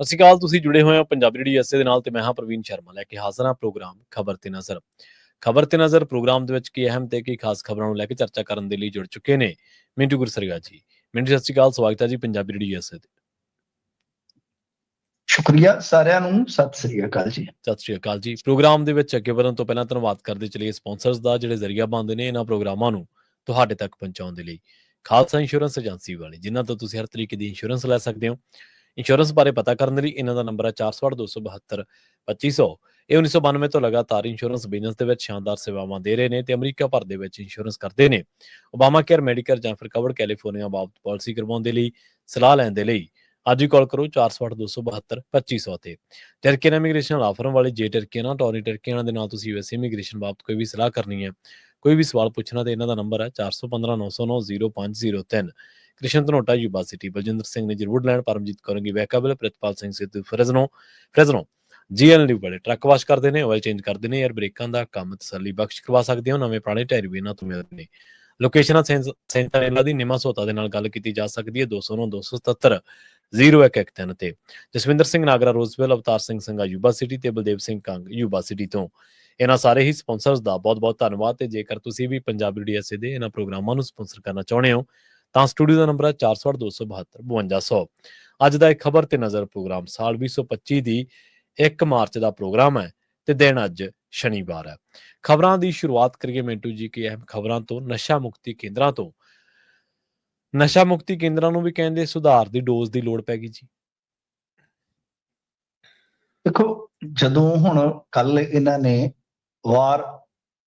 ਸਤਿ ਸ਼੍ਰੀ ਅਕਾਲ ਤੁਸੀਂ ਜੁੜੇ ਹੋਏ ਹੋ ਪੰਜਾਬੀ ਰੇਡੀ ਐਸਏ ਦੇ ਨਾਲ ਤੇ ਮੈਂ ਹਾਂ ਪ੍ਰਵੀਨ ਸ਼ਰਮਾ ਲੈ ਕੇ ਹਾਜ਼ਰ ਹਾਂ ਪ੍ਰੋਗਰਾਮ ਖਬਰ ਤੇ ਨਜ਼ਰ। ਖਬਰ ਤੇ ਨਜ਼ਰ ਪ੍ਰੋਗਰਾਮ ਦੇ ਵਿੱਚ ਕੀ ਅਹਿਮ ਤੇ ਕੀ ਖਾਸ ਖਬਰਾਂ ਨੂੰ ਲੈ ਕੇ ਚਰਚਾ ਕਰਨ ਦੇ ਲਈ ਜੁੜ ਚੁੱਕੇ ਨੇ ਮਿੰਟੂ ਗੁਰਸਰੀਆ ਜੀ। ਮਿੰਟੂ ਸਤਿ ਸ਼੍ਰੀ ਅਕਾਲ ਸਵਾਗਤ ਹੈ ਜੀ ਪੰਜਾਬੀ ਰੇਡੀ ਐਸਏ ਤੇ। ਸ਼ੁਕਰੀਆ ਸਾਰਿਆਂ ਨੂੰ ਸਤਿ ਸ੍ਰੀ ਅਕਾਲ ਜੀ। ਸਤਿ ਸ਼੍ਰੀ ਅਕਾਲ ਜੀ। ਪ੍ਰੋਗਰਾਮ ਦੇ ਵਿੱਚ ਅੱਗੇ ਵਧਣ ਤੋਂ ਪਹਿਲਾਂ ਧੰਨਵਾਦ ਕਰਦੇ ਚਲੀਏ ਸਪਾਂਸਰਸ ਦਾ ਜਿਹੜੇ ਜ਼ਰੀਆ ਬਣਦੇ ਨੇ ਇਹਨਾਂ ਪ੍ਰੋਗਰਾਮਾਂ ਨੂੰ ਤੁਹਾਡੇ ਤੱਕ ਪਹੁੰਚਾਉਣ ਦੇ ਲਈ। ਖਾਲਸਾ ਇੰਸ਼ੋਰੈਂਸ ਏਜੰਸੀ ਵਾਲੇ ਜਿਨ੍ਹਾਂ ਤੋਂ ਤੁਸੀਂ ਹਰ ਤਰੀਕੇ ਦੀ ਇੰਸ਼ੋਰੈਂਸ ਲੈ ਸਕਦੇ ਹੋ। ਇੰਸ਼ੋਰੈਂਸ ਬਾਰੇ ਪਤਾ ਕਰਨ ਲਈ ਇਹਨਾਂ ਦਾ ਨੰਬਰ ਹੈ 4827 2500 ਇਹ 1992 ਤੋਂ ਲਗਾਤਾਰ ਇੰਸ਼ੋਰੈਂਸ ਬਿਜ਼ਨਸ ਦੇ ਵਿੱਚ ਸ਼ਾਨਦਾਰ ਸੇਵਾਵਾਂ ਦੇ ਰਹੇ ਨੇ ਤੇ ਅਮਰੀਕਾ ਭਰ ਦੇ ਵਿੱਚ ਇੰਸ਼ੋਰੈਂਸ ਕਰਦੇ ਨੇ। ਓਬਾਮਾ ਕੇਅਰ ਮੈਡੀਕਲ ਜਾਂ ਫਿਰ ਕਵਰਡ ਕੈਲੀਫੋਰਨੀਆ ਬਾਬਤ ਪਾਲਿਸੀ ਕਰਵਾਉਣ ਦੇ ਲਈ, ਸਲਾਹ ਲੈਣ ਦੇ ਲਈ ਅੱਜ ਹੀ ਕਾਲ ਕਰੋ 4827 2500 ਤੇ। ਟਰਕੀਨ ਇਮੀਗ੍ਰੇਸ਼ਨ ਲਾਅ ਵਾਲੇ ਜੇ ਟਰਕੀਨਾ ਟੋਰੀ ਟਰਕੀਨਾ ਦੇ ਨਾਲ ਤੁਸੀਂ ਯੂਐਸ ਇਮੀਗ੍ਰੇਸ਼ਨ ਬਾਬਤ ਕੋਈ ਵੀ ਸਲਾਹ ਕਰਨੀ ਹੈ, ਕੋਈ ਵੀ ਸਵਾਲ ਪੁੱਛਣਾ ਤੇ ਇਹਨਾਂ ਦਾ ਨੰਬਰ ਹੈ 4159090503 ਕ੍ਰਿਸ਼ਨ ਧਨੋਟਾ, ਯੂਬਾ ਸਿਟੀ, ਬਲਜਿੰਦਰ ਸਿੰਘ ਨੇ ਜਰਵੁੱਡਲੈਂਡ ਪਰਮਜੀਤ ਕੌਰੰਗੀ ਵੈਕਾਬਲ ਪ੍ਰਿਤਪਾਲ ਸਿੰਘ ਸਿੱਧੂ, ਫਰਜ਼ਨੋ ਫਰਜ਼ਨੋ, ਜੀਐਲ ਲਿਵ ਬੜੇ ਟਰੱਕ ਵਾਸ਼ ਕਰਦੇ ਨੇ ਆਇਲ ਚੇਂਜ ਕਰਦੇ ਨੇ 에ਅਰ ਬ੍ਰੇਕਾਂ ਦਾ ਕੰਮ ਤਸੱਲੀ ਬਖਸ਼ ਕਰਵਾ ਸਕਦੇ ਹੋ ਨਵੇਂ ਪੁਰਾਣੇ ਟਾਇਰ ਵੀ ਇਹਨਾਂ ਤੋਂ ਮਿਲਦੇ ਨੇ। ਲੋਕੇਸ਼ਨਾਂ ਸੈਂਟਰੇਲਾ ਦੀ ਨਿਮਾ ਸੋਤਾ ਦੇ ਨਾਲ ਗੱਲ ਕੀਤੀ ਜਾ ਸਕਦੀ ਹੈ 209 277 0113 ਤੇ। Jaswinder Singh Nagra, Roseville, Avtar Singh Sangha, Yuba City ਤੇ ਬਲਦੇਵ ਸਿੰਘ ਕੰਗ, ਯੂਬਾ ਸਿਟੀ ਤੋਂ। ਇਹਨਾਂ ਸਾਰੇ ਹੀ ਸਪਾਂਸਰਸ ਦਾ ਬਹੁਤ-ਬਹੁਤ ਧੰਨਵਾਦ ਤੇ ਜੇਕਰ ਤੁਸੀਂ ਵੀ ਪੰਜਾਬੀ ਡੀਐਸਏ ਦੇ ਇਹਨਾਂ ਪ੍ਰੋਗਰਾਮਾਂ ਨੂੰ ਸਪਾਂਸਰ ਕਰਨਾ ਚਾਹੁੰਦੇ ਹੋ ਤਾਂ ਸਟੂਡੀਓ ਦਾ ਨੰਬਰ ਹੈ 4827 5200 ਅੱਜ ਦਾ ਇੱਕ ਖਬਰ ਤੇ ਨਜ਼ਰ ਪ੍ਰੋਗਰਾਮ, ਸਾਲ 2025 ਦੀ 1 ਮਾਰਚ ਦਾ ਪ੍ਰੋਗਰਾਮ ਹੈ ਤੇ ਦਿਨ ਅੱਜ ਸ਼ਨੀਵਾਰ ਹੈ। ਖਬਰਾਂ ਦੀ ਸ਼ੁਰੂਆਤ ਕਰੀਏ ਮਿੰਟੂ ਜੀ, ਕੀ ਅਹਿਮ ਖਬਰਾਂ ਤੋਂ, ਨਸ਼ਾ ਮੁਕਤੀ ਕੇਂਦਰਾਂ ਤੋਂ। ਨਸ਼ਾ ਮੁਕਤੀ ਕੇਂਦਰਾਂ ਨੂੰ ਵੀ ਕਹਿੰਦੇ ਸੁਧਾਰ ਦੀ ਡੋਜ਼ ਦੀ ਲੋੜ ਪੈ ਗਈ ਜੀ। ਦੇਖੋ, ਜਦੋਂ ਹੁਣ ਕੱਲ ਇਹਨਾਂ ਨੇ ਵਾਰ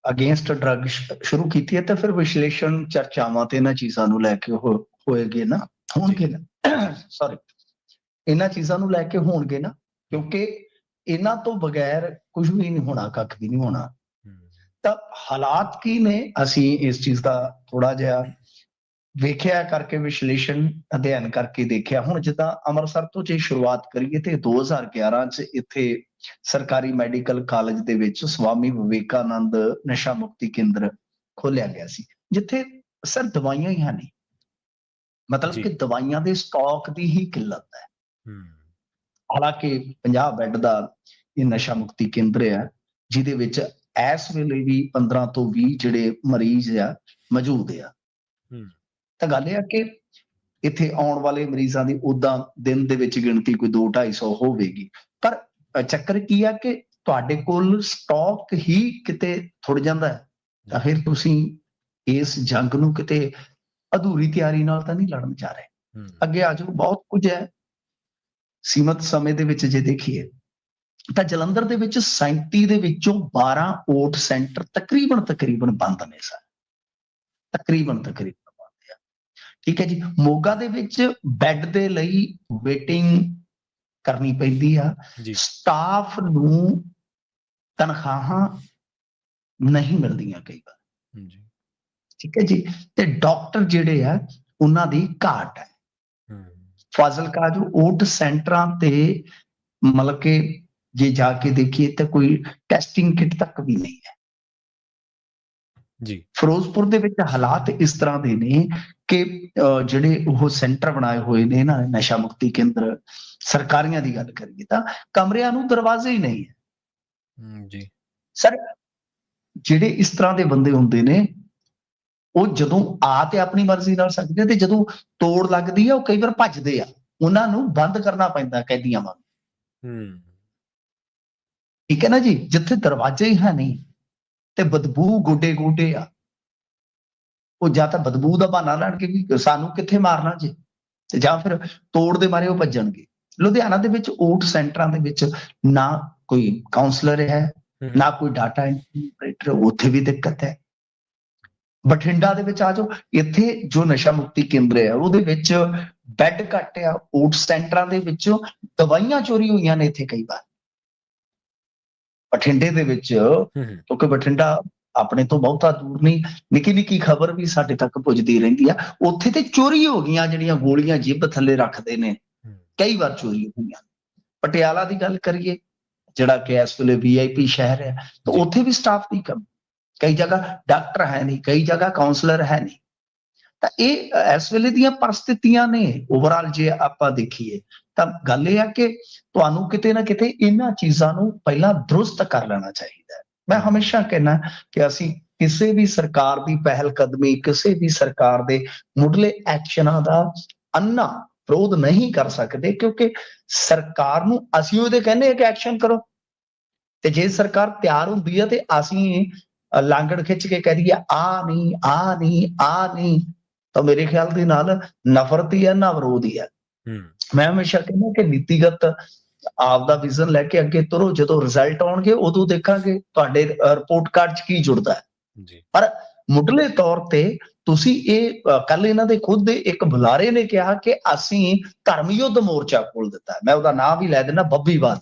ਅਗੇਂਸਟ ਡਰੱਗ ਸ਼ੁਰੂ ਕੀਤੀ ਹੈ ਤਾਂ ਫਿਰ ਵਿਸ਼ਲੇਸ਼ਣ ਚਰਚਾਵਾਂ ਤੇ ਇਹਨਾਂ ਚੀਜ਼ਾਂ ਨੂੰ ਲੈ ਕੇ ਹੋਏਗੇ ਨਾ ਹੋਣਗੇ ਨਾ। ਸੌਰੀ ਇਹਨਾਂ ਚੀਜ਼ਾਂ ਨੂੰ ਲੈ ਕੇ ਹੋਣਗੇ ਨਾ ਕਿਉਂਕਿ ਇਹਨਾਂ ਤੋਂ ਬਗੈਰ ਕੁਝ ਵੀ ਨਹੀਂ ਹੋਣਾ ਕੱਖ ਵੀ ਨਹੀਂ ਹੋਣਾ। ਤਾਂ ਹਾਲਾਤ ਕੀ ਨੇ? ਅਸੀਂ ਇਸ ਚੀਜ਼ ਦਾ ਥੋੜਾ ਜਿਹਾ ਵੇਖਿਆ ਕਰਕੇ ਵਿਸ਼ਲੇਸ਼ਣ ਅਧਿਐਨ ਕਰਕੇ ਦੇਖਿਆ। ਹੁਣ ਜਿੱਦਾਂ ਅੰਮ੍ਰਿਤਸਰ ਤੋਂ ਜੇ ਸ਼ੁਰੂਆਤ ਕਰੀਏ ਤੇ 2011 ਚ ਇੱਥੇ ਸਰਕਾਰੀ ਮੈਡੀਕਲ ਕਾਲਜ ਦੇ ਵਿੱਚ ਸਵਾਮੀ ਵਿਵੇਕਾਨੰਦ ਨਸ਼ਾ ਮੁਕਤੀ ਕੇਂਦਰ ਖੋਲਿਆ ਗਿਆ ਸੀ ਜਿੱਥੇ ਸਰ ਦਵਾਈਆਂ ਹੀ ਹਨ ਮਤਲਬ। ਕਿ ਦਵਾਈਆਂ ਦੇ ਸਟਾਕ ਦੀ ਹੀ ਕਿੱਲਤ ਹੈ। ਹਾਲਾਂਕਿ 50 ਬੈੱਡ ਦਾ ਇਹ ਨਸ਼ਾ ਮੁਕਤੀ ਕੇਂਦਰ ਹੈ ਜਿਹਦੇ ਵਿੱਚ ਇਸ ਵੇਲੇ ਵੀ 15 ਤੋਂ 20 ਜਿਹੜੇ ਮਰੀਜ਼ ਆ ਮੌਜੂਦ ਆ। ਤਾਂ ਗੱਲ ਇਹ ਆ ਕਿ ਇੱਥੇ ਆਉਣ ਵਾਲੇ ਮਰੀਜ਼ਾਂ ਦੀ ਉਦਾਂ ਦਿਨ ਦੇ ਵਿੱਚ ਗਿਣਤੀ ਕੋਈ 2 250 ਹੋਵੇਗੀ। ਪਰ ਚੱਕਰ ਕੀ ਆ ਕਿ ਤੁਹਾਡੇ ਕੋਲ ਸਟਾਕ ਹੀ ਕਿਤੇ ਥੁੜ ਜਾਂਦਾ ਹੈ। ਤਾਂ ਫਿਰ ਤੁਸੀਂ ਇਸ ਜੰਗ ਨੂੰ ਕਿਤੇ ਅਧੂਰੀ ਤਿਆਰੀ ਨਾਲ ਤਾਂ ਨਹੀਂ ਲੜਨ ਜਾ ਰਹੇ। ਅੱਗੇ ਆ ਜਾਓ ਬਹੁਤ ਕੁਝ ਹੈ। ਸੀਮਤ ਸਮੇਂ ਦੇ ਵਿੱਚ ਜੇ ਦੇਖੀਏ ਤਾਂ ਜਲੰਧਰ ਦੇ ਵਿੱਚ 37 ਦੇ ਵਿੱਚੋਂ 12 ਓਟ ਸੈਂਟਰ ਤਕਰੀਬਨ ਤਕਰੀਬਨ ਬੰਦ ਨੇ ਸਰ। ਤਕਰੀਬਨ ਤਕਰੀਬਨ ਠੀਕ ਹੈ ਜੀ ਮੋਗਾ ਦੇ ਵਿੱਚ ਬੈੱਡ ਦੇ ਲਈ ਵੇਟਿੰਗ ਕਰਨੀ ਪੈਂਦੀ ਆ। ਸਟਾਫ ਨੂੰ ਤਨਖਾਹਾਂ ਨਹੀਂ ਮਿਲਦੀਆਂ ਕਈ ਵਾਰ। ਜੀ। ਠੀਕ ਹੈ ਜੀ ਤੇ ਡਾਕਟਰ ਜਿਹੜੇ ਆ ਉਹਨਾਂ ਦੀ ਘਾਟ ਹੈ। ਹੂੰ। ਫਾਜ਼ਿਲਕਾ ਜੋ ਓਟ ਸੈਂਟਰਾਂ ਤੇ ਮਤਲਬ ਕਿ ਜੇ ਜਾ ਕੇ ਦੇਖੀਏ ਤਾਂ ਕੋਈ ਟੈਸਟਿੰਗ ਕਿਟ ਤੱਕ ਵੀ ਨਹੀਂ ਹੈ। ਜੀ। ਫਿਰੋਜ਼ਪੁਰ ਦੇ ਵਿੱਚ ਹਾਲਾਤ ਇਸ ਤਰ੍ਹਾਂ ਦੇ ਨੇ ਕਿ ਜਿਹੜੇ ਉਹ ਸੈਂਟਰ ਬਣਾਏ ਹੋਏ ਨੇ ਨਾ ਨਸ਼ਾ ਮੁਕਤੀ ਕੇਂਦਰ ਸਰਕਾਰੀਆਂ ਦੀ ਗੱਲ ਕਰੀਏ ਤਾਂ ਕਮਰਿਆਂ ਨੂੰ ਦਰਵਾਜ਼ੇ ਹੀ ਨਹੀਂ ਹੈ। ਜੀ। ਸਰ ਜਿਹੜੇ ਇਸ ਤਰ੍ਹਾਂ ਦੇ ਬੰਦੇ ਹੁੰਦੇ ਨੇ ਉਹ ਜਦੋਂ ਆ ਤੇ ਆਪਣੀ ਮਰਜ਼ੀ ਨਾਲ ਸਕਦੇ ਤੇ ਜਦੋਂ ਤੋੜ ਲੱਗਦੀ ਆ ਉਹ ਕਈ ਵਾਰ ਭੱਜਦੇ ਆ। ਉਹਨਾਂ ਨੂੰ ਬੰਦ ਕਰਨਾ ਪੈਂਦਾ ਕੈਦੀਆਂ ਵਾਂਗ। ਹੂੰ। ਠੀਕ ਹੈ ਨਾ ਜੀ? ਜਿੱਥੇ ਦਰਵਾਜ਼ੇ ਹੀ ਹੈ ਨਹੀਂ ਤੇ ਬਦਬੂ ਗੋਡੇ ਗੋਡੇ ਆ। ਉਹ ਜਾਂ ਤਾਂ ਬਦਬੂ ਦਾ ਬਹਾਨਾ ਲੈਣਗੇ ਕਿ ਸਾਨੂੰ ਕਿੱਥੇ ਮਾਰਨਾ ਜੀ ਤੇ ਜਾਂ ਫਿਰ ਤੋੜ ਦੇ ਮਾਰੇ ਉਹ ਭੱਜਣਗੇ। ਲੁਧਿਆਣਾ ਦੇ ਵਿੱਚ ਓਟ ਸੈਂਟਰਾਂ ਦੇ ਵਿੱਚ ਨਾ ਕੋਈ ਕਾਉਂਸਲਰ ਹੈ। ਨਾ ਕੋਈ ਡਾਟਾ ਇੰਟਰਪ੍ਰੀਟਰ ਉੱਥੇ ਵੀ ਦਿੱਕਤ ਹੈ। ਬਠਿੰਡਾ ਦੇ ਵਿੱਚ ਆ ਜਾਓ ਇੱਥੇ ਜੋ ਨਸ਼ਾ ਮੁਕਤੀ ਕੇਂਦਰ ਹੈ ਉਹਦੇ ਵਿੱਚ ਬੈੱਡ ਘੱਟ ਆ ਓਟ ਸੈਂਟਰਾਂ ਦੇ ਵਿੱਚੋਂ ਦਵਾਈਆਂ ਚੋਰੀ ਹੋਈਆਂ ਨੇ ਇੱਥੇ ਕਈ ਵਾਰ। ਬਠਿੰਡੇ ਦੇ ਵਿੱਚ ਕਿਉਂਕਿ ਬਠਿੰਡਾ ਆਪਣੇ ਤੋਂ ਬਹੁਤਾ ਦੂਰ ਨਹੀਂ। ਨਿੱਕੀ ਨਿੱਕੀ ਖਬਰ ਵੀ ਸਾਡੇ ਤੱਕ ਪੁੱਜਦੀ ਰਹਿੰਦੀ ਆ। ਉੱਥੇ ਤੇ ਚੋਰੀ ਹੋ ਗਈਆਂ ਜਿਹੜੀਆਂ ਗੋਲੀਆਂ ਜਿੱਬ ਥੱਲੇ ਰੱਖਦੇ ਨੇ। ਕਈ ਵਾਰ ਚੋਰੀ ਹੋਈਆਂ ਪਟਿਆਲਾ ਦੀ ਗੱਲ ਕਰੀਏ ਜਿਹੜਾ ਕਿ ਇਸ ਵੇਲੇ ਵੀਆਈਪੀ ਸ਼ਹਿਰ ਹੈ ਤਾਂ। ਉੱਥੇ ਵੀ ਸਟਾਫ ਦੀ ਕਮੀ। ਕਈ ਜਗ੍ਹਾ ਡਾਕਟਰ ਹੈ ਨਹੀਂ ਕਈ ਜਗ੍ਹਾ ਕਾਉਂਸਲਰ ਹੈ ਨਹੀਂ। ਤਾਂ ਇਹ ਇਸ ਵੇਲੇ ਦੀਆਂ ਪਰਿਸਥਿਤੀਆਂ ਨੇ। ਓਵਰਆਲ ਜੇ ਆਪਾਂ ਦੇਖੀਏ ਤਾਂ ਗੱਲ ਇਹ ਆ ਕਿ ਤੁਹਾਨੂੰ ਕਿਤੇ ਨਾ ਕਿਤੇ ਇਹਨਾਂ ਚੀਜ਼ਾਂ ਨੂੰ ਪਹਿਲਾਂ ਦਰੁਸਤ ਕਰ ਲੈਣਾ ਚਾਹੀਦਾ ਹੈ। ਮੈਂ ਹਮੇਸ਼ਾ ਕਹਿੰਦਾ ਕਿ ਅਸੀਂ ਕਿਸੇ ਵੀ ਸਰਕਾਰ ਦੀ ਪਹਿਲ ਕਦਮੀ ਕਿਸੇ ਵੀ ਸਰਕਾਰ ਦੇ ਮੁੱਢਲੇ ਐਕਸ਼ਨਾਂ ਦਾ ਅੰਨਾ ਵਿਰੋਧ ਨਹੀਂ ਕਰ ਸਕਦੇ ਕਿਉਂਕਿ ਸਰਕਾਰ ਨੂੰ ਅਸੀਂ ਉਹਦੇ ਕਹਿੰਦੇ ਆ ਕਿ ਐਕਸ਼ਨ ਕਰੋ। ਤੇ ਜੇ ਸਰਕਾਰ ਤਿਆਰ ਹੁੰਦੀ ਹੈ ਤੇ ਅਸੀਂ ਲਾਂਗੜ ਖਿੱਚ ਕੇ ਕਹਿ ਦਈਏ ਆ ਨਹੀਂ ਆ ਨਹੀਂ ਆ ਨਹੀਂ ਤਾਂ ਮੇਰੇ ਖਿਆਲ ਦੇ ਨਾਲ ਨਫ਼ਰਤ ਹੀ ਹੈ ਨਾ ਵਿਰੋਧ ਹੀ ਹੈ ਹੂੰ। ਮੈਂ ਹਮੇਸ਼ਾ ਕਹਿੰਦਾ ਕਿ ਨੀਤੀਗਤ ਆਪ ਦਾ ਵਿਜ਼ਨ ਲੈ ਕੇ ਅੱਗੇ ਤੁਰੋ ਜਦੋਂ ਰਿਜ਼ਲਟ ਆਉਣਗੇ ਉਦੋਂ ਦੇਖਾਂਗੇ ਤੁਹਾਡੇ ਰਿਪੋਰਟ ਕਾਰਡ 'ਚ ਕੀ ਜੁੜਦਾ ਹੈ। ਜੀ। ਮੁੱਢਲੇ ਤੌਰ ਤੇ ਤੁਸੀਂ ਇਹ ਕੱਲ ਇਹਨਾਂ ਦੇ ਖੁਦ ਦੇ ਇੱਕ ਬੁਲਾਰੇ ਨੇ ਕਿਹਾ ਕਿ ਅਸੀਂ ਧਰਮ ਯੁੱਧ ਮੋਰਚਾ ਖੋਲ ਦਿੱਤਾ। ਮੈਂ ਉਹਦਾ ਨਾਮ ਵੀ ਲੈ ਦਿੰਦਾ ਬੱਬੀਵਾਦ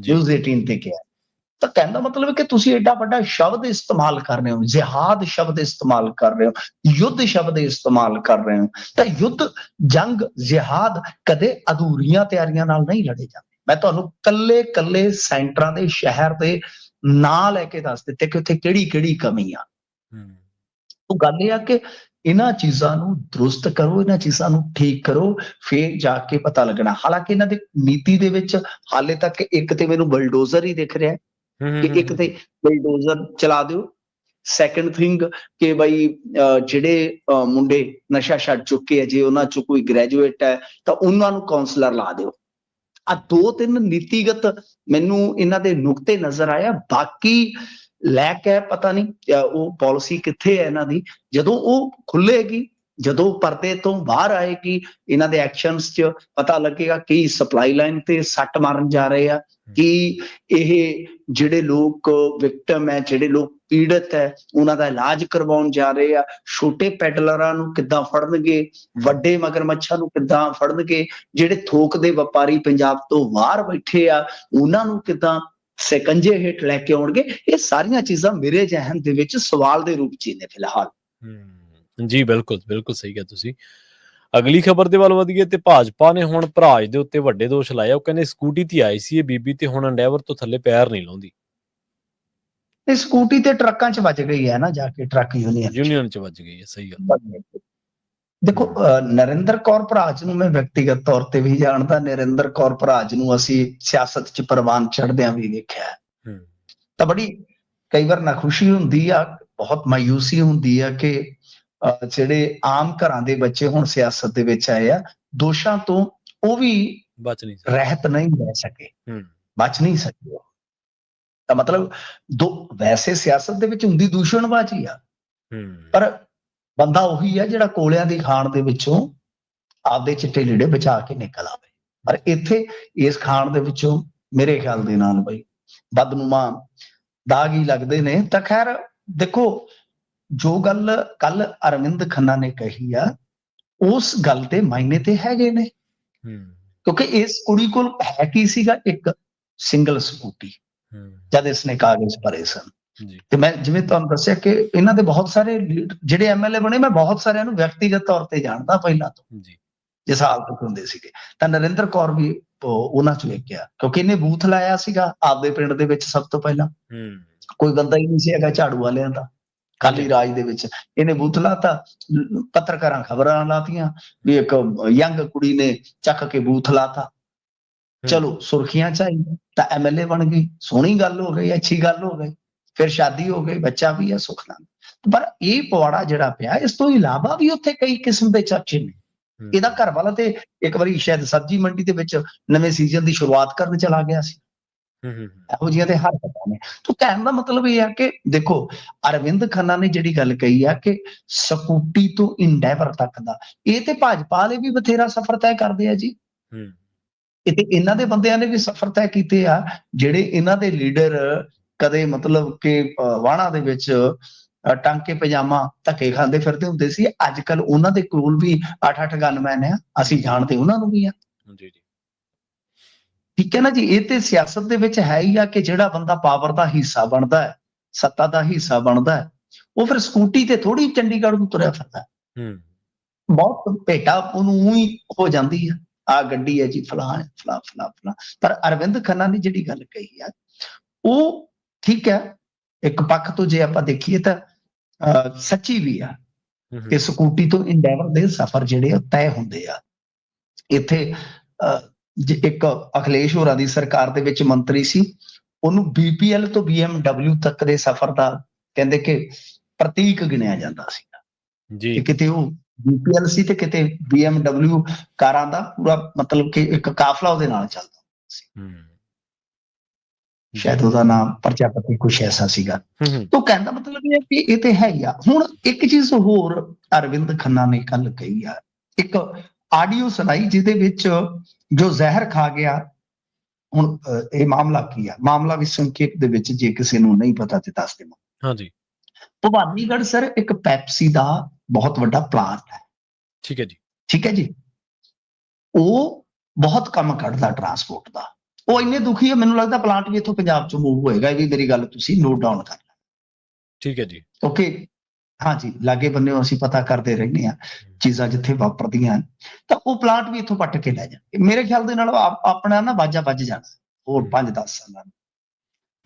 ਜੀ। ਨਿਊਜ਼ 18 ਤੇ ਕਿਹਾ ਤਾਂ ਕਹਿੰਦਾ ਮਤਲਬ ਕਿ ਤੁਸੀਂ ਐਡਾ ਵੱਡਾ ਸ਼ਬਦ ਇਸਤੇਮਾਲ ਕਰ ਰਹੇ ਹੋ ਜਿਹਾਦ ਸ਼ਬਦ ਇਸਤੇਮਾਲ ਕਰ ਰਹੇ ਹੋ ਯੁੱਧ ਸ਼ਬਦ ਇਸਤੇਮਾਲ ਕਰ ਰਹੇ ਹੋ। ਤਾਂ ਯੁੱਧ ਜੰਗ ਜਿਹਾਦ ਕਦੇ ਅਧੂਰੀਆਂ ਤਿਆਰੀਆਂ ਨਾਲ ਨਹੀਂ ਲੜੇ ਜਾਂਦੇ। ਮੈਂ ਤੁਹਾਨੂੰ ਕੱਲੇ ਕੱਲੇ ਸੈਂਟਰਾਂ ਦੇ ਸ਼ਹਿਰ ਦੇ ਨਾਂ ਲੈ ਕੇ ਦੱਸ ਦਿੱਤੇ ਕਿ ਉੱਥੇ ਕਿਹੜੀ ਕਿਹੜੀ ਕਮੀ ਆ। ਹੂੰ। ਉਹ ਗੱਲ ਇਹ ਆ ਕਿ ਇਹਨਾਂ ਚੀਜ਼ਾਂ ਨੂੰ ਦਰੁਸਤ ਕਰੋ ਇਹਨਾਂ ਚੀਜ਼ਾਂ ਨੂੰ ਠੀਕ ਕਰੋ ਫੇਰ ਜਾ ਕੇ ਪਤਾ ਲੱਗਣਾ। ਹਾਲਾਂਕਿ ਇਹਨਾਂ ਦੀ ਨੀਤੀ ਦੇ ਵਿੱਚ ਹਾਲੇ ਤੱਕ ਇੱਕ ਤੇ ਮੈਨੂੰ ਬਲਡੋਜ਼ਰ ਹੀ ਦਿਖ ਰਿਹਾ ਕਿ ਇੱਕ ਤੇ ਬਲਡੋਜ਼ਰ ਚਲਾ ਦਿਓ। ਸੈਕੰਡ ਥਿੰਗ ਕਿ ਬਈ ਜਿਹੜੇ ਮੁੰਡੇ ਨਸ਼ਾ ਛੱਡ ਚੁੱਕੇ ਆ ਜੇ ਉਹਨਾਂ ਚ ਕੋਈ ਗ੍ਰੈਜੂਏਟ ਹੈ ਤਾਂ ਉਹਨਾਂ ਨੂੰ ਕਾਉਂਸਲਰ ਲਾ ਦਿਓ। ਆ ਦੋ ਤਿੰਨ ਨੀਤੀਗਤ ਮੈਨੂੰ ਇਹਨਾਂ ਦੇ ਨੁਕਤੇ ਨਜ਼ਰ ਆਇਆ ਬਾਕੀ ਲੈ ਕੇ ਪਤਾ ਨਹੀਂ ਉਹ ਪਾਲਿਸੀ ਕਿੱਥੇ ਹੈ ਇਹਨਾਂ ਦੀ। ਜਦੋਂ ਉਹ ਖੁੱਲੇਗੀ ਜਦੋਂ ਪਰਦੇ ਤੋਂ ਬਾਹਰ ਆਏਗੀ, ਇਹਨਾਂ ਦੇ ਐਕਸ਼ਨਸ 'ਚ ਪਤਾ ਲੱਗੇਗਾ ਕਿ ਸਪਲਾਈ ਲਾਈਨ ਤੇ ਸੱਟ ਮਾਰਨ ਜਾ ਰਹੇ ਆ। ਕਿ ਇਹ ਜਿਹੜੇ ਲੋਕ ਵਿਕਟਮ ਹੈ, ਜਿਹੜੇ ਲੋਕ ਪੀੜਤ ਹੈ, ਉਹਨਾਂ ਦਾ ਇਲਾਜ ਕਰਵਾਉਣ ਜਾ ਰਹੇ ਆ। ਛੋਟੇ ਪੈਡਲਰਾਂ ਨੂੰ ਕਿੱਦਾਂ ਫੜਨਗੇ? ਵੱਡੇ ਮਗਰਮੱਛਾਂ ਨੂੰ ਕਿੱਦਾਂ ਫੜਨਗੇ? ਜਿਹੜੇ ਥੋਕ ਦੇ ਵਪਾਰੀ ਪੰਜਾਬ ਤੋਂ ਬਾਹਰ ਬੈਠੇ ਆ, ਉਹਨਾਂ ਨੂੰ ਕਿੱਦਾਂ ਸਿਕੰਜੇ ਹੇਠ ਲੈ ਕੇ ਆਉਣਗੇ? ਇਹ ਸਾਰੀਆਂ ਚੀਜ਼ਾਂ ਮੇਰੇ ਜ਼ਿਹਨ ਦੇ ਵਿੱਚ ਸਵਾਲ ਦੇ ਰੂਪ ਚ ਨੇ ਫਿਲਹਾਲ। ਜੀ, ਬਿਲਕੁਲ ਬਿਲਕੁਲ ਸਹੀ ਕਿਹਾ ਤੁਸੀਂ। ਅਗਲੀ ਖਬਰ ਦੇ ਵੱਲ ਵਧੀਏ ਤੇ ਭਾਜਪਾ ਨੇ ਹੁਣ ਭਰਾਜ ਦੇ ਉੱਤੇ ਵੱਡੇ ਦੋਸ਼ ਲਾਇਆ ਉਹ ਕਹਿੰਦੇ ਸਕੂਟੀ ਤੇ ਆਈ ਸੀ ਇਹ ਬੀਬੀ ਤੇ ਹੁਣ ਅੰਡੈਵਰ ਤੋਂ ਥੱਲੇ ਪੈਰ ਨਹੀਂ ਲਾਉਂਦੀ। ਤੇ ਸਕੂਟੀ ਤੇ ਟਰੱਕਾਂ 'ਚ ਵੱਜ ਗਈ ਹੈ ਨਾ ਜਾ ਕੇ ਟਰੱਕ ਯੂਨੀਅਨ ਯੂਨੀਅਨ ਚ ਵੱਜ ਗਈ ਹੈ ਸਹੀ ਗੱਲ। ਦੇਖੋ ਨਰਿੰਦਰ ਕੌਰ ਭਰਾਜ ਨੂੰ ਮੈਂ ਵਿਅਕਤੀਗਤ ਤੌਰ ਤੇ ਵੀ ਜਾਣਦਾ। ਨਰਿੰਦਰ ਕੌਰ ਭਰਾਜ ਨੂੰ ਅਸੀਂ ਸਿਆਸਤ 'ਚ ਪ੍ਰਵਾਨ ਚੜਦਿਆਂ ਵੀ। ਹੂੰ। ਤਾਂ ਬੜੀ ਕਈ ਵਾਰ ਨਖੁਸ਼ੀ ਹੁੰਦੀ ਆ ਬਹੁਤ ਮਾਯੂਸੀ ਹੁੰਦੀ ਆ ਕਿ ਜਿਹੜੇ ਆਮ ਘਰਾਂ ਦੇ ਬੱਚੇ ਹੁਣ ਸਿਆਸਤ ਦੇ ਵਿੱਚ ਆਏ ਆ ਦੋਸ਼ਾਂ ਤੋਂ ਉਹ ਵੀ ਬਚ ਨਹੀਂ ਸਕਦਾ। ਰਹਿਤ ਨਹੀਂ ਰਹਿ ਸਕੇ। ਹੂੰ। ਬਚ ਨਹੀਂ ਸਕੇ। ਤਾਂ ਮਤਲਬ ਦੋ ਵੈਸੇ ਸਿਆਸਤ ਦੇ ਵਿੱਚ ਹੁੰਦੀ ਦੂਸ਼ਣਬਾਜ਼ੀ ਆ। ਹੂੰ। ਪਰ ਬੰਦਾ ਉਹੀ ਆ ਜਿਹੜਾ ਕੋਲਿਆਂ ਦੀ ਖਾਣ ਦੇ ਵਿੱਚੋਂ ਆਪਦੇ ਚਿੱਟੇ ਲੀੜੇ ਬਚਾ ਕੇ ਨਿਕਲ ਆਵੇ। ਪਰ ਇੱਥੇ ਇਸ ਖਾਣ ਦੇ ਵਿੱਚੋਂ ਮੇਰੇ ਖਿਆਲ ਦੇ ਨਾਲ ਬਈ ਬਦਨੁਮਾ ਦਾਗ ਹੀ ਲੱਗਦੇ ਨੇ। ਤਾਂ ਖੈਰ ਦੇਖੋ ਜੋ ਗੱਲ ਕੱਲ ਅਰਵਿੰਦ ਖੰਨਾ ਨੇ ਕਹੀ ਆ ਉਸ ਗੱਲ ਦੇ ਮਾਇਨੇ ਤੇ ਹੈਗੇ ਨੇ। ਕਿਉਂਕਿ ਇਸ ਕੁੜੀ ਕੋਲ ਹੈ ਕੀ ਸੀਗਾ? ਇੱਕ ਸਿੰਗਲ ਸਕੂਟੀ ਜਦ ਇਸਨੇ ਕਾਗਜ਼ ਭਰੇ ਸਨ। ਤੇ ਮੈਂ ਜਿਵੇਂ ਤੁਹਾਨੂੰ ਦੱਸਿਆ ਕਿ ਇਹਨਾਂ ਦੇ ਬਹੁਤ ਸਾਰੇ ਜਿਹੜੇ ਐਮਐਲਏ ਬਣੇ ਮੈਂ ਬਹੁਤ ਸਾਰਿਆਂ ਨੂੰ ਵਿਅਕਤੀਗਤ ਤੌਰ ਤੇ ਜਾਣਦਾ ਪਹਿਲਾਂ ਤੋਂ। ਜੀ। ਜਿਸ ਹਾਲ ਤੱਕ ਹੁੰਦੇ ਸੀਗੇ। ਤਾਂ ਨਰਿੰਦਰ ਕੌਰ ਵੀ ਉਹ- ਉਹਨਾਂ ਚ ਵੇਖਿਆ ਕਿਉਂਕਿ ਇਹਨੇ ਬੂਥ ਲਾਇਆ ਸੀਗਾ ਆਪਦੇ ਪਿੰਡ ਦੇ ਵਿੱਚ ਸਭ ਤੋਂ ਪਹਿਲਾਂ। ਕੋਈ ਬੰਦਾ ਹੀ ਨਹੀਂ ਸੀ ਹੈਗਾ ਝਾੜੂ ਵਾਲਿਆਂ ਦਾ। ਕਾਲੀ ਰਾਜ ਦੇ ਵਿੱਚ। ਇਹਨੇ ਬੂਥ ਲਾਤਾ ਲ- ਪੱਤਰਕਾਰਾਂ ਖਬਰਾਂ ਲਾਤੀਆਂ ਵੀ ਇੱਕ ਯੰਗ ਕੁੜੀ ਨੇ ਚੱਕ ਕੇ ਬੂਥ ਲਾਤਾ। ਚਲੋ ਸੁਰਖੀਆਂ ਚ ਆਈ ਤਾਂ ਐਮਐਲਏ ਬਣ ਗਈ ਸੋਹਣੀ ਗੱਲ ਹੋ ਗਈ ਅੱਛੀ ਗੱਲ ਹੋ ਗਈ ਫਿਰ ਸ਼ਾਦੀ ਹੋ ਗਈ ਬੱਚਾ ਵੀ ਹੈ ਸੁਖ ਨਾਲ। ਪਰ ਇਹ ਪਵਾੜਾ ਜਿਹੜਾ ਪਿਆ ਇਸ ਤੋਂ ਇਲਾਵਾ ਵੀ ਉੱਥੇ ਕਈ ਕਿਸਮ ਦੇ ਚਰਚੇ ਨੇ। ਇਹਦਾ ਘਰ ਵਾਲਾ ਤੇ ਇੱਕ ਵਾਰੀ ਸ਼ਾਇਦ ਸਬਜ਼ੀ ਮੰਡੀ ਦੇ ਵਿੱਚ ਨਵੇਂ ਸੀਜ਼ਨ ਦੀ ਸ਼ੁਰੂਆਤ ਕਰਨ ਚਲਾ ਗਿਆ ਸੀ। ਇਹੋ ਜਿਹੀਆਂ ਤੇ ਹਰ ਪਤਾ ਨੇ। ਤੋਂ ਕਹਿਣ ਦਾ ਮਤਲਬ ਇਹ ਆ ਕਿ ਦੇਖੋ ਅਰਵਿੰਦ ਖੰਨਾ ਨੇ ਜਿਹੜੀ ਗੱਲ ਕਹੀ ਆ ਕਿ ਸਕੂਟੀ ਤੋਂ ਇੰਡੈਵਰ ਤੱਕ ਦਾ। ਇਹ ਤੇ ਭਾਜਪਾ ਵਾਲੇ ਵੀ ਬਥੇਰਾ ਸਫ਼ਰ ਤੈਅ ਕਰਦੇ ਆ ਜੀ। ਹੂੰ। ਇਹ ਤੇ ਇਹਨਾਂ ਦੇ ਬੰਦਿਆਂ ਨੇ ਵੀ ਸਫ਼ਰ ਤੈਅ ਕੀਤੇ ਆ ਜਿਹੜੇ ਇਹਨਾਂ ਦੇ ਲੀਡਰ ਕਦੇ ਮਤਲਬ ਕਿ ਵਾਹਣਾ ਦੇ ਵਿੱਚ ਟਾਂਕੇ ਪਜਾਮਾ ਧੱਕੇ ਖਾਂਦੇ ਫਿਰਦੇ ਹੁੰਦੇ ਸੀ। ਅੱਜ ਕੱਲ ਉਹਨਾਂ ਦੇ ਕੋਲ ਵੀ 8-8 ਗਨਮੈਨ ਆ। ਅਸੀਂ ਜਾਣਦੇ ਉਹਨਾਂ ਨੂੰ ਵੀ ਆ। ਜੀ ਜੀ। ਠੀਕ ਹੈ ਨਾ ਜੀ ਇਹ ਤੇ ਸਿਆਸਤ ਦੇ ਵਿੱਚ ਹੈ ਹੀ ਆ ਕਿ ਜਿਹੜਾ ਬੰਦਾ ਪਾਵਰ ਦਾ ਹਿੱਸਾ ਬਣਦਾ ਹੈ ਸੱਤਾ ਦਾ ਹਿੱਸਾ ਬਣਦਾ ਹੈ ਉਹ ਫਿਰ ਸਕੂਟੀ ਤੇ ਥੋੜੀ ਚੰਡੀਗੜ੍ਹ ਨੂੰ ਤੁਰਿਆ ਫਿਰਦਾ ਹੈ। ਬਹੁਤ ਭੇਟਾ ਉਹਨੂੰ ਹੀ ਹੋ ਜਾਂਦੀ ਹੈ ਆ ਗੱਡੀ ਹੈ ਜੀ ਫਲਾਂ ਫਲਾਂ ਫਲਾਂ ਫਲਾਂ ਪਰ ਅਰਵਿੰਦ ਖੰਨਾ ਨੇ ਜਿਹੜੀ ਗੱਲ ਕਹੀ ਆ ਉਹ ਠੀਕ ਹੈ ਇੱਕ ਪੱਖ ਤੋਂ ਜੇ ਆਪਾਂ ਦੇਖੀਏ ਤਾਂ ਸੱਚੀ ਵੀ ਆ ਕਿ ਸਕੂਟੀ ਤੋਂ ਇੰਡੈਵਰ ਦੇ ਸਫ਼ਰ ਜਿਹੜੇ ਆ ਤੈਅ ਹੁੰਦੇ ਆ। ਇੱਥੇ ਇੱਕ ਅਖਿਲੇਸ਼ ਹੋਰਾਂ ਦੀ ਸਰਕਾਰ ਦੇ ਵਿੱਚ ਮੰਤਰੀ ਸੀ ਉਹਨੂੰ ਬੀਪੀਐਲ ਤੋਂ BMW ਤੱਕ ਦੇ ਸਫ਼ਰ ਦਾ ਕਹਿੰਦੇ ਕਿ ਪ੍ਰਤੀਕ ਗਿਣਿਆ ਜਾਂਦਾ ਸੀ। ਜੀ। ਕਿਤੇ ਉਹ ਬੀਪੀਐਲ ਸੀ ਤੇ ਕਿਤੇ BMW ਕਾਰਾਂ ਦਾ ਪੂਰਾ ਮਤਲਬ ਕਿ ਇੱਕ ਕਾਫਲਾ ਉਹਦੇ ਨਾਲ ਚੱਲਦਾ ਹੂੰ। ਸ਼ਾਇਦ ਉਹਦਾ ਨਾਮ ਪ੍ਰਜਾਪਤੀ ਕੁਛ ਐਸਾ ਸੀਗਾ। ਤੋ ਕਹਿੰਦਾ ਮਤਲਬ ਇਹ ਕਿ ਇਹ ਤੇ ਹੈ ਹੀ ਆ। ਹੁਣ ਇੱਕ ਚੀਜ਼ ਹੋਰ ਅਰਵਿੰਦ ਖੰਨਾ ਨੇ ਕੱਲ ਕਹੀ ਆ। ਇੱਕ ਆਡੀਓ ਸੁਣਾਈ ਜਿਹਦੇ ਵਿੱਚ ਜੋ ਜ਼ਹਿਰ ਖਾ ਗਿਆ ਹੁਣ ਇਹ ਮਾਮਲਾ ਕੀ ਆ? ਮਾਮਲਾ ਵੀ ਸੰਖੇਪ ਦੇ ਵਿੱਚ ਜੇ ਕਿਸੇ ਨੂੰ ਨਹੀਂ ਪਤਾ ਤੇ ਦੱਸ ਦੇਵਾਂ। ਹਾਂਜੀ। ਭਵਾਨੀਗੜ੍ਹ ਸਰ ਇੱਕ ਪੈਪਸੀ ਦਾ ਬਹੁਤ ਵੱਡਾ ਪਲਾਂਟ ਹੈ। ਠੀਕ ਹੈ ਜੀ। ਠੀਕ ਹੈ ਜੀ? ਉਹ ਬਹੁਤ ਕੰਮ ਕੱਢਦਾ ਟਰਾਂਸਪੋਰਟ ਦਾ। ਉਹ ਇੰਨੇ ਦੁਖੀ ਹੈ ਮੈਨੂੰ ਲੱਗਦਾ ਪਲਾਂਟ ਵੀ ਇੱਥੋਂ ਪੰਜਾਬ ਚ ਮੂਵ ਹੋਏਗਾ। ਇਹ ਵੀ ਮੇਰੀ ਗੱਲ ਤੁਸੀਂ ਨੋਟ ਡਾਊਨ ਕਰ ਠੀਕ ਹੈ ਜੀ। ਓਕੇ ਹਾਂਜੀ ਲਾਗੇ ਬੰਨੇ ਅਸੀਂ ਪਤਾ ਕਰਦੇ ਰਹਿੰਦੇ ਆ ਚੀਜ਼ਾਂ ਜਿੱਥੇ ਵਾਪਰਦੀਆਂ। ਤਾਂ ਉਹ ਪਲਾਂਟ ਵੀ ਇੱਥੋਂ ਪੱਟ ਕੇ ਲੈ ਜਾਣਗੇ ਮੇਰੇ ਖਿਆਲ ਦੇ ਨਾਲ ਆਪ- ਆਪਣਾ ਨਾ ਬਾਜਾ ਵੱਜ ਜਾਣਾ। ਹੋਰ 5-10 ਸਾਲਾਂ ਨੂੰ।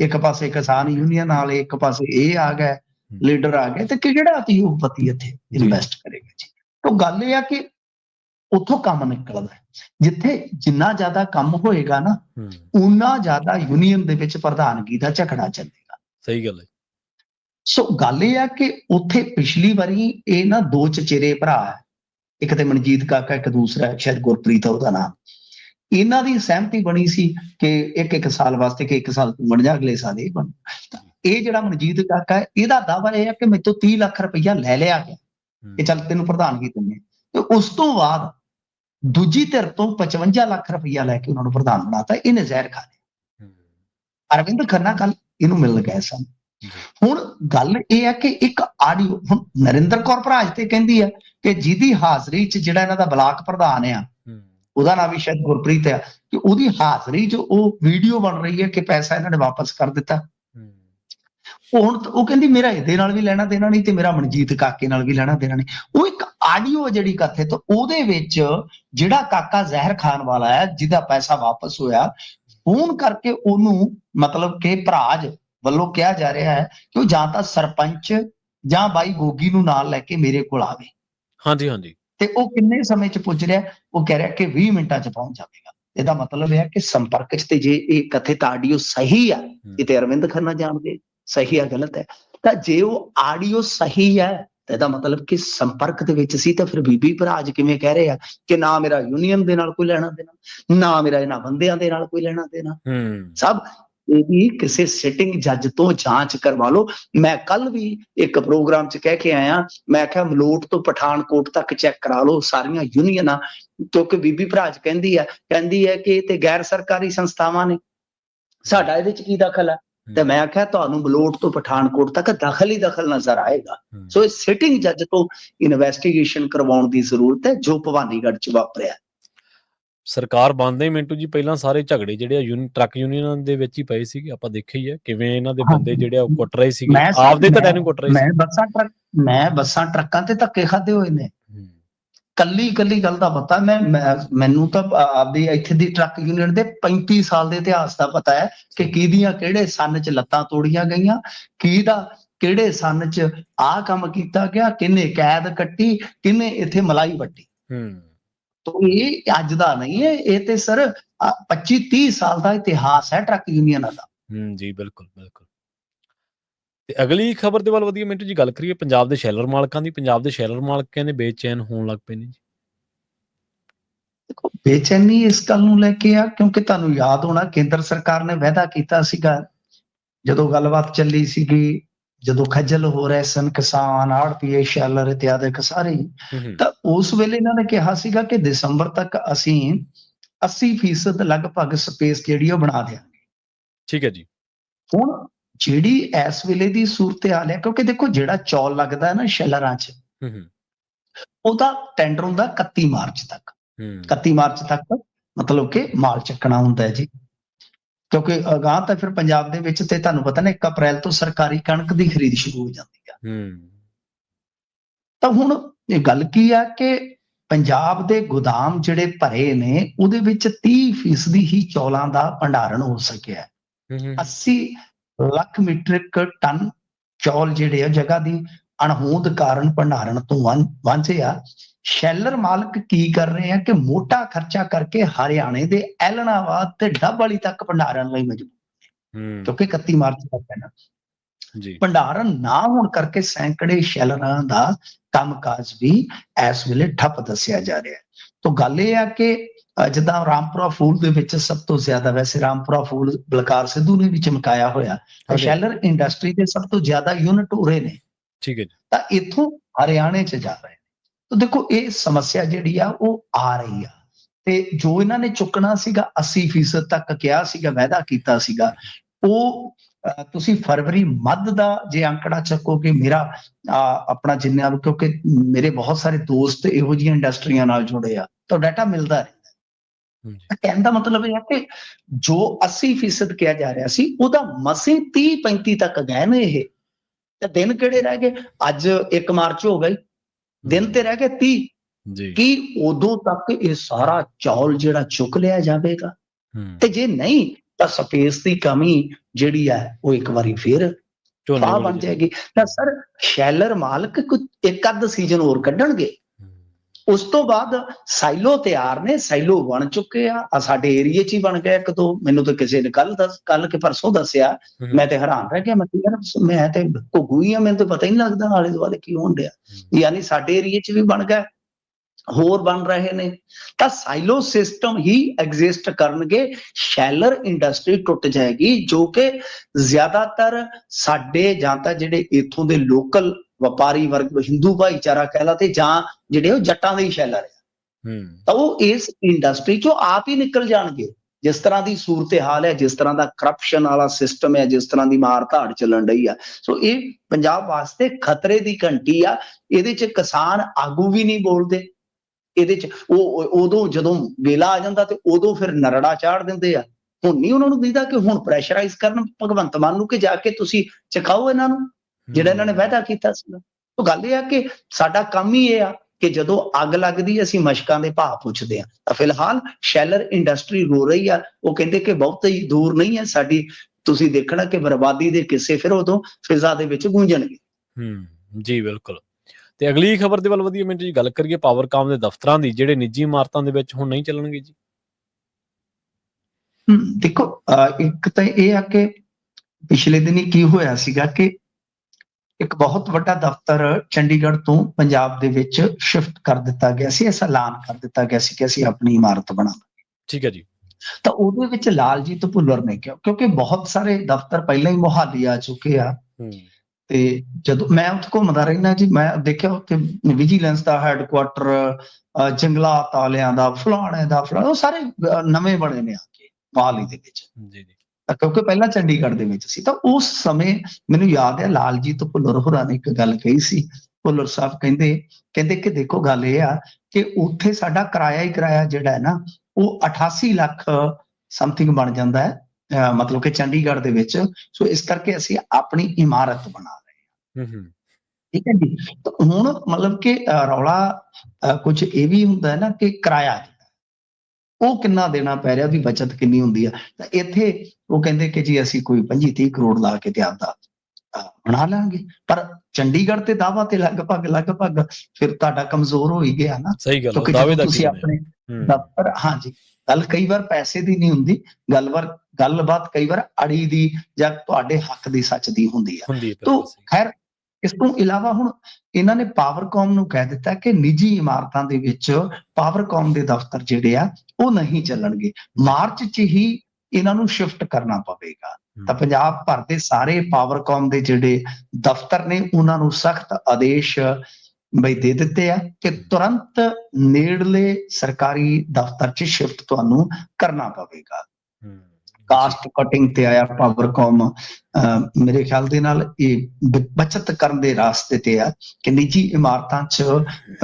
ਇੱਕ ਪਾਸੇ ਕਿਸਾਨ ਯੂਨੀਅਨ ਵਾਲੇ ਇੱਕ ਪਾਸੇ ਇਹ ਆ ਗਏ ਲੀਡਰ ਆ ਗਏ ਤੇ ਕਿਹੜਾ ਉਦਯੋਗਪਤੀ ਇੱਥੇ ਇਨਵੈਸਟ ਕਰੇਗਾ ਜੀ। ਤਾਂ ਗੱਲ ਇਹ ਆ ਕਿ ਉੱਥੋਂ ਕੰਮ ਨਿਕਲਦਾ। ਜਿੱਥੇ ਜਿੰਨਾ ਜ਼ਿਆਦਾ ਕੰਮ ਹੋਏਗਾ ਨਾ ਉਨਾ ਜ਼ਿਆਦਾ ਯੂਨੀਅਨ ਦੇ ਵਿੱਚ ਪ੍ਰਧਾਨਗੀ ਦਾ ਝਗੜਾ ਚੱਲੇਗਾ। ਸਹੀ ਗੱਲ ਹੈ। ਸੋ ਗੱਲ ਇਹ ਆ ਕਿ ਉੱਥੇ ਪਿਛਲੀ ਵਾਰੀ ਇਹ ਨਾ ਦੋ ਚਚੇਰੇ ਭਰਾ ਇੱਕ ਤੇ ਮਨਜੀਤ ਕਾਕਾ ਇੱਕ ਦੂਸਰਾ ਸ਼ਾਇਦ ਗੁਰਪ੍ਰੀਤ ਆ ਉਹਦਾ ਨਾਮ। ਇਹਨਾਂ ਦੀ ਸਹਿਮਤੀ ਬਣੀ ਸੀ ਕਿ ਇੱਕ ਇੱਕ ਸਾਲ ਵਾਸਤੇ ਕਿ ਇੱਕ ਸਾਲ ਤੂੰ ਬਣ ਜਾ ਅਗਲੇ ਸਾਲ ਇਹ ਬਣ ਇਹ ਜਿਹੜਾ ਮਨਜੀਤ ਕਾਕਾ ਇਹਦਾ ਦਾਵਾ ਇਹ ਹੈ ਕਿ ਮੇਰੇ ਤੋਂ 30 ਲੱਖ ਰੁਪਈਆ ਲੈ ਲਿਆ ਗਿਆ। ਹੂੰ, ਕਿ ਚੱਲ ਤੈਨੂੰ ਪ੍ਰਧਾਨਗੀ ਦਿੰਦੇ ਤੇ ਉਸ ਤੋਂ ਬਾਅਦ ਦੂਜੀ ਧਿਰ ਤੋਂ 55 ਲੱਖ ਰੁਪਈਆ ਲੈ ਕੇ ਉਹਨਾਂ ਨੂੰ ਪ੍ਰਧਾਨ ਬਣਾਤਾ ਇਹਨੇ ਜ਼ਹਿਰ ਖਾ ਲਿਆ। ਹੂੰ, ਅਰਵਿੰਦ ਖੰਨਾ ਕੱਲ ਇਹਨੂੰ ਮਿਲਣ ਗਏ ਸਨ। ਹੁਣ ਗੱਲ ਇਹ ਹੈ ਕਿ ਇੱਕ ਆਡੀਓ ਹੁਣ ਨਰਿੰਦਰ ਕੌਰ ਭਰਾਜ ਤੇ ਕਹਿੰਦੀ ਹੈ ਕਿ ਜਿਹਦੀ ਹਾਜ਼ਰੀ 'ਚ ਜਿਹੜਾ ਇਹਨਾਂ ਦਾ ਬਲਾਕ ਪ੍ਰਧਾਨ ਆ ਉਹਦਾ ਨਾਮ ਵੀ ਸ਼ਾਇਦ ਗੁਰਪ੍ਰੀਤ ਆ ਕਿ ਉਹਦੀ ਹਾਜ਼ਰੀ 'ਚ ਉਹ ਵੀਡੀਓ ਬਣ ਰਹੀ ਹੈ ਕਿ ਪੈਸਾ ਇਹਨਾਂ ਨੇ ਵਾਪਸ ਕਰ ਦਿੱਤਾ। ਹੁਣ ਤਾਂ- ਉਹ ਕਹਿੰਦੀ ਮੇਰਾ ਇਹਦੇ ਨਾਲ ਵੀ ਲੈਣਾ ਦੇਣਾ ਨਹੀਂ ਤੇ ਮੇਰਾ ਮਨਜੀਤ ਕਾਕੇ ਨਾਲ ਵੀ ਲੈਣਾ ਦੇਣਾ ਨਹੀਂ। ਉਹ ਇੱਕ ਆਡੀਓ ਜਿਹੜੀ ਕਥਿਤ ਉਹਦੇ ਵਿੱਚ ਜਿਹੜਾ ਕਾਕਾ ਜ਼ਹਿਰ ਖਾਨ ਵਾਲਾ ਹੈ ਜਿਹਦਾ ਪੈਸਾ ਵਾਪਸ ਹੋਇਆ ਫੋਨ ਕਰਕੇ ਉਹਨੂੰ ਮਤਲਬ ਕਿ ਭਰਾਜ ਵੱਲੋਂ ਕਿਹਾ ਜਾ ਰਿਹਾ ਹੈ ਕਿ ਉਹ ਜਾਂ ਤਾਂ ਸਰਪੰਚ ਜਾਂ ਬਾਈ ਗੋਗੀ ਨੂੰ ਨਾਲ ਲੈ ਕੇ ਮੇਰੇ ਕੋਲ ਆਵੇ। ਹਾਂਜੀ ਹਾਂਜੀ। ਤੇ ਉਹ ਕਿੰਨੇ ਸਮੇਂ ਚ ਪੁੱਜ ਰਿਹਾ? ਉਹ ਕਹਿ ਰਿਹਾ ਕਿ 20 ਮਿੰਟਾਂ ਚ ਪਹੁੰਚ ਜਾਵੇਗਾ। ਇਹਦਾ ਮਤਲਬ ਇਹ ਹੈ ਕਿ ਸੰਪਰਕ ਚ ਤੇ ਜੇ ਇਹ ਕਥਿਤ ਆਡੀਓ ਸਹੀ ਆ ਤੇ ਅਰਵਿੰਦ ਖੰਨਾ ਜਾਣਦੇ ਸਹੀ ਆ ਗਲਤ ਹੈ ਤਾਂ ਜੇ ਉਹ ਆਡੀਓ ਸਹੀ ਹੈ ਤਾਂ ਇਹਦਾ ਮਤਲਬ ਕਿ ਸੰਪਰਕ ਦੇ ਵਿੱਚ ਸੀ ਤਾਂ ਫਿਰ ਬੀਬੀ ਭਰਾਜ ਕਿਵੇਂ ਕਹਿ ਰਹੇ ਆ ਕਿ ਨਾ ਮੇਰਾ ਯੂਨੀਅਨ ਦੇ ਨਾਲ ਕੋਈ ਲੈਣਾ ਦੇਣਾ ਨਾ ਮੇਰਾ ਇਹਨਾਂ ਬੰਦਿਆਂ ਦੇ ਨਾਲ ਕੋਈ ਲੈਣਾ ਦੇਣਾ। ਹੂੰ। ਸਭ ਇਹ ਵੀ ਕਿਸੇ ਸਿਟਿੰਗ ਜੱਜ ਤੋਂ ਜਾਂਚ ਕਰਵਾ ਲਓ। ਮੈਂ ਕੱਲ ਵੀ ਇੱਕ ਪ੍ਰੋਗਰਾਮ 'ਚ ਕਹਿ ਕੇ ਆਇਆ ਮੈਂ ਕਿਹਾ ਮਲੋਟ ਤੋਂ ਪਠਾਨਕੋਟ ਤੱਕ ਚੈੱਕ ਕਰਾ ਲਓ ਸਾਰੀਆਂ ਯੂਨੀਅਨਾਂ ਕਿਉਂਕਿ ਬੀਬੀ ਭਰਾਜ ਕਹਿੰਦੀ ਹੈ ਕਹਿੰਦੀ ਹੈ ਕਿ ਇਹ ਤੇ ਗੈਰ ਸਰਕਾਰੀ ਸੰਸਥਾਵਾਂ ਨੇ। ਸਾਡਾ ਇਹਦੇ 'ਚ ਕੀ ਦਖਲ ਹੈ ਤੇ ਮੈਂ ਆਖਿਆ ਤੁਹਾਨੂੰ ਮਲੋਟ ਤੋਂ ਪਠਾਨਕੋਟ ਤੱਕ ਦਖਲ ਹੀ ਦਖਲ ਨਜ਼ਰ ਆਏਗਾ। ਸੋ ਇਹ ਸਿਟਿੰਗ ਜੱਜ ਤੋਂ ਇਨਵੈਸਟੀਗੇਸ਼ਨ ਕਰਵਾਉਣ ਦੀ ਜ਼ਰੂਰਤ ਹੈ ਜੋ ਭਵਾਨੀਗੜ੍ਹ 'ਚ ਵਾਪਰਿਆ। ਸਰਕਾਰ ਬੰਦ ਹੀ ਮਿੰਟੂ ਜੀ ਪਹਿਲਾਂ ਸਾਰੇ ਝਗੜੇ ਜਿਹੜੇ ਯੂਨੀ ਟਰੱਕ ਯੂਨੀਅਨਾਂ ਦੇ ਵਿੱਚ ਹੀ ਪਏ ਸੀਗੇ ਆਪਾਂ ਦੇਖਿਆ ਹੀ ਹੈ ਕਿਵੇਂ ਇਹਨਾਂ ਦੇ ਬੰਦੇ। ਜਿਹੜੇ ਆ ਉਹ ਕੁੱਟ ਰਹੇ ਸੀਗੇ ਆਪਦੇ ਤਾਂ ਮੈਂ- ਨੂੰ ਕੁੱਟ ਰਹੇ ਸੀ। ਮੈਂ ਬੱਸਾਂ ਟਰੱਕ ਮੈਂ ਬੱਸਾਂ ਟਰੱਕਾਂ ਤੇ ਧੱਕੇ ਖਾਦੇ ਹੋਏ ਨੇ। ਕੱਲੀ ਕੱਲੀ ਗੱਲ ਦਾ ਪਤਾ ਮੈਂ ਮੈਂ- ਮੈਨੂੰ ਤਾਂ ਆਪਦੀ ਇੱਥੇ ਦੀ ਟਰੱਕ ਯੂਨੀਅਨ ਦੇ 35 ਸਾਲ ਦੇ ਇਤਿਹਾਸ ਦਾ ਪਤਾ ਹੈ ਕਿ ਕਿਹਦੀਆਂ ਕਿਹੜੇ ਸੰਨ 'ਚ ਲੱਤਾਂ ਤੋੜੀਆਂ ਗਈਆਂ ਕਿਹਦਾ ਕਿਹੜੇ ਸੰਨ 'ਚ ਆਹ ਕੰਮ ਕੀਤਾ ਗਿਆ ਕਿੰਨੇ ਕੈਦ ਕੱਟੀ ਕਿੰਨੇ ਇੱਥੇ ਮਲਾਈ ਵੱਟੀ। ਹੂੰ। ਤੋ ਇਹ ਅੱਜ ਦਾ ਨਹੀਂ ਹੈ ਇਹ ਤੇ ਸਰ 25 30 ਸਾਲ ਦਾ ਇਤਿਹਾਸ ਹੈ ਟਰੱਕ ਯੂਨੀਅਨਾਂ ਦਾ। ਹੂੰ ਜੀ ਬਿਲਕੁਲ ਬਿਲਕੁਲ। ਤੇ ਅਗਲੀ ਖਬਰ ਦੇ ਵੱਲ ਵਧੀਆ ਮਿੰਟੂ ਜੀ ਗੱਲ ਕਰੀਏ ਪੰਜਾਬ ਦੇ ਸ਼ੈਲਰ ਮਾਲਕਾਂ ਦੀ। ਪੰਜਾਬ ਦੇ ਸ਼ੈਲਰ ਮਾਲਕ ਕਹਿੰਦੇ ਬੇਚੈਨ ਹੋਣ ਲੱਗ ਪਏ ਨੇ ਜੀ। ਦੇਖੋ ਬੇਚੈਨੀ ਇਸ ਗੱਲ ਨੂੰ ਲੈ ਕੇ ਆ ਕਿਉਂਕਿ ਤੁਹਾਨੂੰ ਯਾਦ ਹੋਣਾ ਕੇਂਦਰ ਸਰਕਾਰ ਨੇ ਵਾਅਦਾ ਕੀਤਾ ਸੀਗਾ ਜਦੋਂ ਗੱਲਬਾਤ ਚੱਲੀ ਸੀਗੀ ਜਦੋਂ ਖੱਜਲ ਹੋ ਰਹੇ ਸਨ ਕਿਸਾਨ ਆੜਤੀਏ ਸ਼ੈਲਰ ਇਤਿਆਦਿਕ ਸਾਰੇ ਤਾਂ ਉਸ ਵੇਲੇ ਇਹਨਾਂ ਨੇ ਕਿਹਾ ਸੀਗਾ ਕਿ ਦਸੰਬਰ ਤੱਕ ਅਸੀਂ 80% ਲਗਭਗ ਸਪੇਸ ਜਿਹੜੀ ਉਹ ਬਣਾ ਦਿਆਂਗੇ। ਠੀਕ ਹੈ ਜੀ। ਹੁਣ ਜਿਹੜੀ ਇਸ ਵੇਲੇ ਦੀ ਸੂਰਤ ਹਾਲ ਹੈ ਕਿਉਂਕਿ ਦੇਖੋ ਜਿਹੜਾ ਚੌਲ ਲੱਗਦਾ ਹੈ ਨਾ ਸ਼ੈਲਰਾਂ 'ਚ ਹੂੰ ਹੂੰ। ਉਹਦਾ ਟੈਂਡਰ ਹੁੰਦਾ 31 ਮਾਰਚ ਤੱਕ। ਹੂੰ। 31 ਮਾਰਚ ਤੱਕ ਮਤਲਬ ਕਿ ਮਾਲ ਚੱਕਣਾ ਹੁੰਦਾ ਹੈ ਜੀ। ਕਿਉਂਕਿ ਅਗਾਂਹ ਤਾਂ ਫਿਰ ਪੰਜਾਬ ਦੇ ਵਿੱਚ ਤੇ ਤੁਹਾਨੂੰ ਪਤਾ ਨਾ 1 ਅਪ੍ਰੈਲ ਤੋਂ ਸਰਕਾਰੀ ਕਣਕ ਦੀ ਖਰੀਦ ਸ਼ੁਰੂ ਹੋ ਜਾਂਦੀ ਹੈ ਹੂੰ। ਤਾਂ ਹੁਣ ਇਹ ਗੱਲ ਕੀ ਆ ਕਿ ਪੰਜਾਬ ਦੇ ਗੋਦਾਮ ਜਿਹੜੇ ਭਰੇ ਨੇ ਉਹਦੇ ਵਿੱਚ 30% ਹੀ ਚੌਲਾਂ ਦਾ ਭੰਡਾਰਨ ਹੋ ਸਕਿਆ। ਹੈ। ਹੂੰ। ਹੂੰ 80 ਲੱਖ ਮੀਟ੍ਰਿਕ ਟਨ ਚੌਲ ਜਿਹੜੇ ਆ ਜਗ੍ਹਾ ਦੀ ਅਣਹੋਂਦ ਕਾਰਨ ਭੰਡਾਰਨ ਤੋਂ ਵਾਂਝੇ ਆ। ਸ਼ੈਲਰ ਮਾਲਕ ਕੀ ਕਰ ਰਹੇ ਆ ਕਿ ਮੋਟਾ ਖਰਚਾ ਕਰਕੇ ਹਰਿਆਣੇ ਦੇ ਐਲਨਾਬਾਦ ਤੇ ਡੱਬ ਵਾਲੀ ਤੱਕ ਭੰਡਾਰਨ ਲਈ ਮਜਬੂਰ ਹੂੰ। ਕਿਉਂਕਿ 31 ਮਾਰਚ ਤੱਕ ਹੈ ਨਾ। ਜੀ। ਭੰਡਾਰਨ ਨਾ ਹੋਣ ਕਰਕੇ ਸੈਂਕੜੇ ਸ਼ੈਲਰਾਂ ਦਾ ਕੰਮਕਾਜ ਵੀ ਇਸ ਵੇਲੇ ਠੱਪ ਦੱਸਿਆ ਜਾ ਰਿਹਾ ਹੈ। ਤੋਂ ਗੱਲ ਇਹ ਆ ਕਿ ਜਿੱਦਾਂ ਰਾਮਪੁਰਾ ਫੂਲ ਦੇ ਵਿੱਚ ਸਭ ਤੋਂ ਜ਼ਿਆਦਾ ਵੈਸੇ ਰਾਮਪੁਰਾ ਫੂਲ ਬਲਕਾਰ ਸਿੱਧੂ ਨੇ ਵੀ ਚਮਕਾਇਆ ਹੋਇਆ। ਸ਼ੈਲਰ ਇੰਡਸਟਰੀ ਦੇ ਸਭ ਤੋਂ ਜ਼ਿਆਦਾ ਯੂਨਿਟ ਉਰੇ ਨੇ। ਠੀਕ ਹੈ ਜੀ। ਤਾਂ ਇੱਥੋਂ ਹਰਿਆਣੇ ਚ ਜਾ ਰਹੇ ਤਾਂ ਦੇਖੋ ਇਹ ਸਮੱਸਿਆ ਜਿਹੜੀ ਆ ਉਹ ਆ ਰਹੀ ਆ। ਤੇ ਜੋ ਇਹਨਾਂ ਨੇ ਚੁੱਕਣਾ ਸੀਗਾ 80% ਤੱਕ ਕਿਹਾ ਸੀਗਾ ਵਾਅਦਾ ਕੀਤਾ ਸੀਗਾ ਉਹ ਤੁਸੀਂ ਫਰਵਰੀ ਮੱਧ ਦਾ ਜੇ ਅੰਕੜਾ ਚੱਕੋਗੇ ਮੇਰਾ ਆਪਣਾ ਜਿੰਨਾ ਵੀ ਕਿਉਂਕਿ ਮੇਰੇ ਬਹੁਤ ਸਾਰੇ ਦੋਸਤ ਇਹੋ ਜਿਹੀਆਂ ਇੰਡਸਟਰੀਆਂ ਨਾਲ ਜੁੜੇ ਆ ਤਾਂ ਡਾਟਾ ਮਿਲਦਾ ਹੈ ਕਹਿਣ ਦਾ ਮਤਲਬ ਇਹ ਹੈ ਕਿ ਜੋ 80% ਕਿਹਾ ਜਾ ਰਿਹਾ ਸੀ ਉਹਦਾ ਮਸੇ 30 35 ਤੱਕ ਗਏ ਨੇ ਇਹ। ਤੇ ਦਿਨ ਕਿਹੜੇ ਰਹਿ ਗਏ? ਅੱਜ 1 ਮਾਰਚ ਹੋ ਗਈ। ਦਿਨ ਤੇ ਰਹਿ ਗਏ 30 ਜੀ। ਕੀ ਉਦੋਂ ਤੱਕ ਇਹ ਸਾਰਾ ਚੌਲ ਜਿਹੜਾ ਚੁੱਕ ਲਿਆ ਜਾਵੇਗਾ? ਤੇ ਜੇ ਨਹੀਂ ਤਾਂ ਸਪੇਸ ਦੀ ਕਮੀ ਜਿਹੜੀ ਹੈ ਉਹ ਇੱਕ ਵਾਰੀ ਫੇਰ ਫਾਹ ਬਣ। ਜਾਏਗੀ। ਤਾਂ ਸਰ ਸ਼ੈਲਰ ਮਾਲਕ ਕੁਝ ਇੱਕ ਅੱਧ ਸੀਜ਼ਨ ਹੋਰ ਕੱਢਣਗੇ? ਉਸ ਤੋਂ ਬਾਅਦ ਸਾਈਲੋ ਤਿਆਰ ਨੇ ਸਾਈਲੋ ਬਣ ਚੁੱਕੇ ਆ। ਆ ਸਾਡੇ ਏਰੀਏ 'ਚ ਹੀ ਬਣ ਗਿਆ ਇੱਕ ਦੋ। ਮੈਨੂੰ ਤਾਂ ਕਿਸੇ ਨੇ ਕੱਲ ਦੱਸ ਕੱਲ ਕੇ ਪਰਸੋਂ ਦੱਸਿਆ। ਮੈਂ ਤੇ ਹੈਰਾਨ ਰਹਿ ਗਿਆ। ਮੈਂ ਯਾਰ ਮੈਂ ਤੇ ਘੁੱਗੂ ਹੀ ਆ ਮੈਨੂੰ ਤਾਂ ਪਤਾ ਹੀ ਨਹੀਂ ਲੱਗਦਾ ਆਲੇ ਦੁਆਲੇ ਕੀ ਹੋਣ ਡਿਆ। ਯਾਨੀ ਸਾਡੇ ਏਰੀਏ 'ਚ ਵੀ ਬਣ ਗਿਆ। ਹੋਰ ਬਣ ਰਹੇ ਨੇ। ਤਾਂ ਸਾਈਲੋ ਸਿਸਟਮ ਹੀ ਐਗਜ਼ਿਸਟ ਕਰਨਗੇ। ਸ਼ੈਲਰ ਇੰਡਸਟਰੀ ਟੁੱਟ ਜਾਏਗੀ ਜੋ ਕਿ ਜ਼ਿਆਦਾਤਰ ਸਾਡੇ ਜਾਂ ਤਾਂ ਜਿਹੜੇ ਇਥੋਂ ਦੇ ਲੋਕਲ ਵਪਾਰੀ ਵਰਗ ਹਿੰਦੂ ਭਾਈਚਾਰਾ ਕਹਿ ਲਾ ਤੇ ਜਾਂ ਜਿਹੜੇ ਉਹ ਜੱਟਾਂ ਦੇ ਹੀ ਸ਼ੈਲਰ ਆ ਹੂੰ। ਤਾਂ ਉਹ ਇਸ ਇੰਡਸਟਰੀ ਚੋਂ ਆਪ ਹੀ ਨਿਕਲ ਜਾਣਗੇ। ਜਿਸ ਤਰ੍ਹਾਂ ਦੀ ਸੂਰਤ-ਹਾਲ ਹੈ ਜਿਸ ਤਰ੍ਹਾਂ ਦਾ ਕਰਪਸ਼ਨ ਵਾਲਾ ਸਿਸਟਮ ਹੈ ਜਿਸ ਤਰ੍ਹਾਂ ਦੀ ਮਾਰ ਧਾੜ ਚੱਲਣ ਰਹੀ ਆ। ਸੋ ਇਹ ਪੰਜਾਬ ਵਾਸਤੇ ਖਤਰੇ ਦੀ ਘੰਟੀ ਆ। ਇਹਦੇ 'ਚ ਕਿਸਾਨ ਆਗੂ ਵੀ ਨਹੀਂ ਬੋਲਦੇ। ਇਹਦੇ 'ਚ ਉਹ ਉਹ- ਉਦੋਂ ਜਦੋਂ ਵੇਲਾ ਆ ਜਾਂਦਾ ਤੇ ਉਦੋਂ ਫਿਰ ਨਰੜਾ ਚਾੜ ਦਿੰਦੇ ਆ। ਹੁਣ ਨਹੀਂ ਉਹਨਾਂ ਨੂੰ ਦੀਦਾ ਕਿ ਹੁਣ ਪ੍ਰੈਸ਼ਰਾਈਜ਼ ਕਰਨ ਭਗਵੰਤ ਮਾਨ ਨੂੰ ਕਿ ਜਾ ਕੇ ਤੁਸੀਂ ਚਕਾਓ ਇਹਨਾਂ ਨੂੰ। ਜਿਹੜਾ ਇਹਨਾਂ ਨੇ ਵਾਅਦਾ ਕੀਤਾ ਸੀ ਉਹ ਗੱਲ ਇਹ ਆ ਕਿ ਸਾਡਾ ਕੰਮ ਹੀ ਇਹ ਆ ਕਿ ਜਦੋਂ ਅੱਗ ਲੱਗਦੀ ਅਸੀਂ ਮਸ਼ਕਾਂ ਦੇ ਭਾਅ ਪੁੱਛਦੇ ਆ ਤਾਂ ਫਿਲਹਾਲ ਸ਼ੈਲਰ ਇੰਡਸਟਰੀ ਰੋ ਰਹੀ ਆ। ਉਹ ਕਹਿੰਦੇ ਕਿ ਬਹੁਤ ਹੀ ਦੂਰ ਨਹੀਂ ਹੈ। ਸਾਡੀ ਤੁਸੀਂ ਦੇਖਣਾ ਕਿ ਬਰਬਾਦੀ ਦੇ ਕਿੱਸੇ ਫਿਰ ਉਦੋਂ ਫਿਜ਼ਾ ਦੇ ਵਿੱਚ ਗੂੰਜਣਗੇ। ਹੂੰ ਜੀ ਬਿਲਕੁਲ। ਤੇ ਅਗਲੀ ਖਬਰ ਦੇ ਵੱਲ ਵਧੀਆ ਮਿੰਟ ਜੀ ਗੱਲ ਕਰੀਏ ਪਾਵਰਕਾਮ ਦੇ ਦਫ਼ਤਰਾਂ ਦੀ ਜਿਹੜੇ ਨਿੱਜੀ ਇਮਾਰਤਾਂ ਦੇ ਵਿੱਚ ਹੁਣ ਨਹੀਂ ਚੱਲਣਗੇ ਜੀ। ਦੇਖੋ ਇੱਕ ਤਾਂ ਇਹ ਆ ਕਿ ਪਿਛਲੇ ਦਿਨੀ ਕੀ ਹੋਇਆ ਸੀਗਾ ਕਿ ਇੱਕ ਬਹੁਤ ਵੱਡਾ ਦਫ਼ਤਰ ਚੰਡੀਗੜ੍ਹ ਤੋਂ ਪੰਜਾਬ ਦੇ ਵਿੱਚ ਸ਼ਿਫਟ ਕਰ ਦਿੱਤਾ ਗਿਆ ਸੀ ਇਸ ਐਲਾਨ ਕਰ ਦਿੱਤਾ ਗਿਆ ਸੀ ਕਿ ਅਸੀਂ ਆਪਣੀ ਇਮਾਰਤ ਬਣਾਵਾਂਗੇ ਠੀਕ ਹੈ ਜੀ। ਤਾਂ ਉਹਦੇ ਵਿੱਚ ਲਾਲਜੀਤ ਭੁੱਲਰ ਨੇ ਕਿਹਾ ਕਿਉਂਕਿ ਬਹੁਤ ਸਾਰੇ ਦਫ਼ਤਰ ਪਹਿਲਾਂ ਹੀ ਮੁਹਾਲੀ ਆ ਚੁੱਕੇ ਆ। ਤੇ ਜਦੋਂ ਮੈਂ ਉੱਥੇ ਘੁੰਮਦਾ ਰਹਿਣਾ ਜੀ ਮੈਂ ਦੇਖਿਆ ਉੱਥੇ ਵਿਜੀਲੈਂਸ ਦਾ ਹੈੱਡਕੁਆਟਰ ਜੰਗਲਾਤ ਵਾਲਿਆਂ ਦਾ ਫਲਾਣੇ ਦਾ ਫਲਾਣਾ ਉਹ ਸਾਰੇ ਨਵੇਂ ਬਣੇ ਨੇ ਆ ਕੇ ਮੋਹਾਲੀ ਦੇ ਵਿੱਚ। ਜੀ ਜੀ। ਕਿਉਂਕਿ ਪਹਿਲਾਂ ਚੰਡੀਗੜ੍ਹ ਦੇ ਵਿੱਚ ਸੀ ਤਾਂ ਉਸ ਸਮੇਂ ਮੈਨੂੰ ਯਾਦ ਹੈ ਲਾਲਜੀਤ ਭੁੱਲਰ ਹੋਰਾਂ ਨੇ ਇੱਕ ਗੱਲ ਕਹੀ ਸੀ ਭੁੱਲਰ ਸਾਹਿਬ ਕਹਿੰਦੇ ਕਹਿੰਦੇ ਕਿ ਦੇਖੋ ਗੱਲ ਇਹ ਆ ਕਿ ਉੱਥੇ ਸਾਡਾ ਕਿਰਾਇਆ ਹੀ ਕਿਰਾਇਆ ਜਿਹੜਾ ਹੈ ਨਾ ਉਹ 88 ਲੱਖ ਸਮਥਿੰਗ ਬਣ ਜਾਂਦਾ ਹੈ ਮਤਲਬ ਕਿ ਚੰਡੀਗੜ੍ਹ ਦੇ ਵਿੱਚ ਸੋ ਇਸ ਕਰਕੇ ਅਸੀਂ ਆਪਣੀ ਇਮਾਰਤ ਬਣਾ ਰਹੇ ਹੂੰ। ਹੂੰ ਹਾਂ। ਠੀਕ ਹੈ ਜੀ? ਤਾਂ ਹੁਣ ਮਤਲਬ ਕਿ ਰੌਲਾ ਕੁਝ ਇਹ ਵੀ ਹੁੰਦਾ ਹੈ ਨਾ ਕਿ ਕਿਰਾਇਆ ਉਹ ਕਿੰਨਾ ਦੇਣਾ ਪੈ ਰਿਹਾ ਉਹਦੀ ਬਚਤ ਕਿੰਨੀ ਹੁੰਦੀ ਆ। ਤਾਂ ਇੱਥੇ ਉਹ ਕਹਿੰਦੇ ਕਿ ਜੀ ਅਸੀਂ ਕੋਈ 25 30 ਕਰੋੜ ਲਾ ਕੇ ਤੇ ਆਪਦਾ ਬਣਾ ਲਾਂਗੇ। ਪਰ ਚੰਡੀਗੜ੍ਹ ਤੇ ਦਾਵਾ ਤੇ ਲਗਭਗ ਲਗਭਗ ਫਿਰ ਤੁਹਾਡਾ ਕਮਜ਼ੋਰ ਹੋ ਹੀ ਗਿਆ ਨਾ। ਸਹੀ ਗੱਲ ਹੈ, ਦਾਅਵੇ ਦਾ ਤੁਸੀਂ? ਆਪਣੇ ਹੂੰ, ਦਫ਼ਤਰ ਹਾਂਜੀ ਗੱਲ ਕਈ ਵਾਰ ਪੈਸੇ ਦੀ ਨਹੀਂ ਹੁੰਦੀ ਗੱਲਬਾਤ ਗੱਲਬਾਤ ਕਈ ਵਾਰ ਅੜੀ ਦੀ ਜਾਂ ਤੁਹਾਡੇ ਹੱਕ ਦੀ ਸੱਚ ਦੀ ਹੁੰਦੀ ਆ। ਤੋ। ਖੈਰ ਇਸ ਤੋਂ ਇਲਾਵਾ ਹੁਣ ਇਹਨਾਂ ਨੇ ਪਾਵਰਕਾਮ ਨੂੰ ਕਹਿ ਦਿੱਤਾ ਕਿ ਨਿੱਜੀ ਇਮਾਰਤਾਂ ਦੇ ਵਿੱਚ ਪਾਵਰਕਾਮ ਦੇ ਦਫ਼ਤਰ ਜਿਹੜੇ ਆ ਉਹ ਨਹੀਂ ਚੱਲਣਗੇ। ਮਾਰਚ 'ਚ ਹੀ ਇਹਨਾਂ ਨੂੰ ਸ਼ਿਫਟ ਕਰਨਾ ਪਵੇਗਾ। ਤਾਂ ਪੰਜਾਬ ਭਰ ਦੇ ਸਾਰੇ ਪਾਵਰਕਾਮ ਦੇ ਜਿਹੜੇ ਦਫ਼ਤਰ ਨੇ ਉਹਨਾਂ ਨੂੰ ਸਖਤ ਆਦੇਸ਼ ਬਈ ਦੇ ਦਿੱਤੇ ਆ ਕਿ ਤੁਰੰਤ ਨੇੜਲੇ ਸਰਕਾਰੀ ਦਫ਼ਤਰ 'ਚ ਸ਼ਿਫਟ ਤੁਹਾਨੂੰ ਕਰਨਾ ਪਵੇਗਾ। ਹੂੰ, ਕਾਸਟ ਕਟਿੰਗ ਤੇ ਆਇਆ ਪਾਵਰਕਾਮ ਮੇਰੇ ਖਿਆਲ ਦੇ ਨਾਲ ਇਹ ਬਚਤ ਕਰਨ ਦੇ ਰਾਸਤੇ ਤੇ ਆ ਕਿ ਨਿੱਜੀ ਇਮਾਰਤਾਂ 'ਚ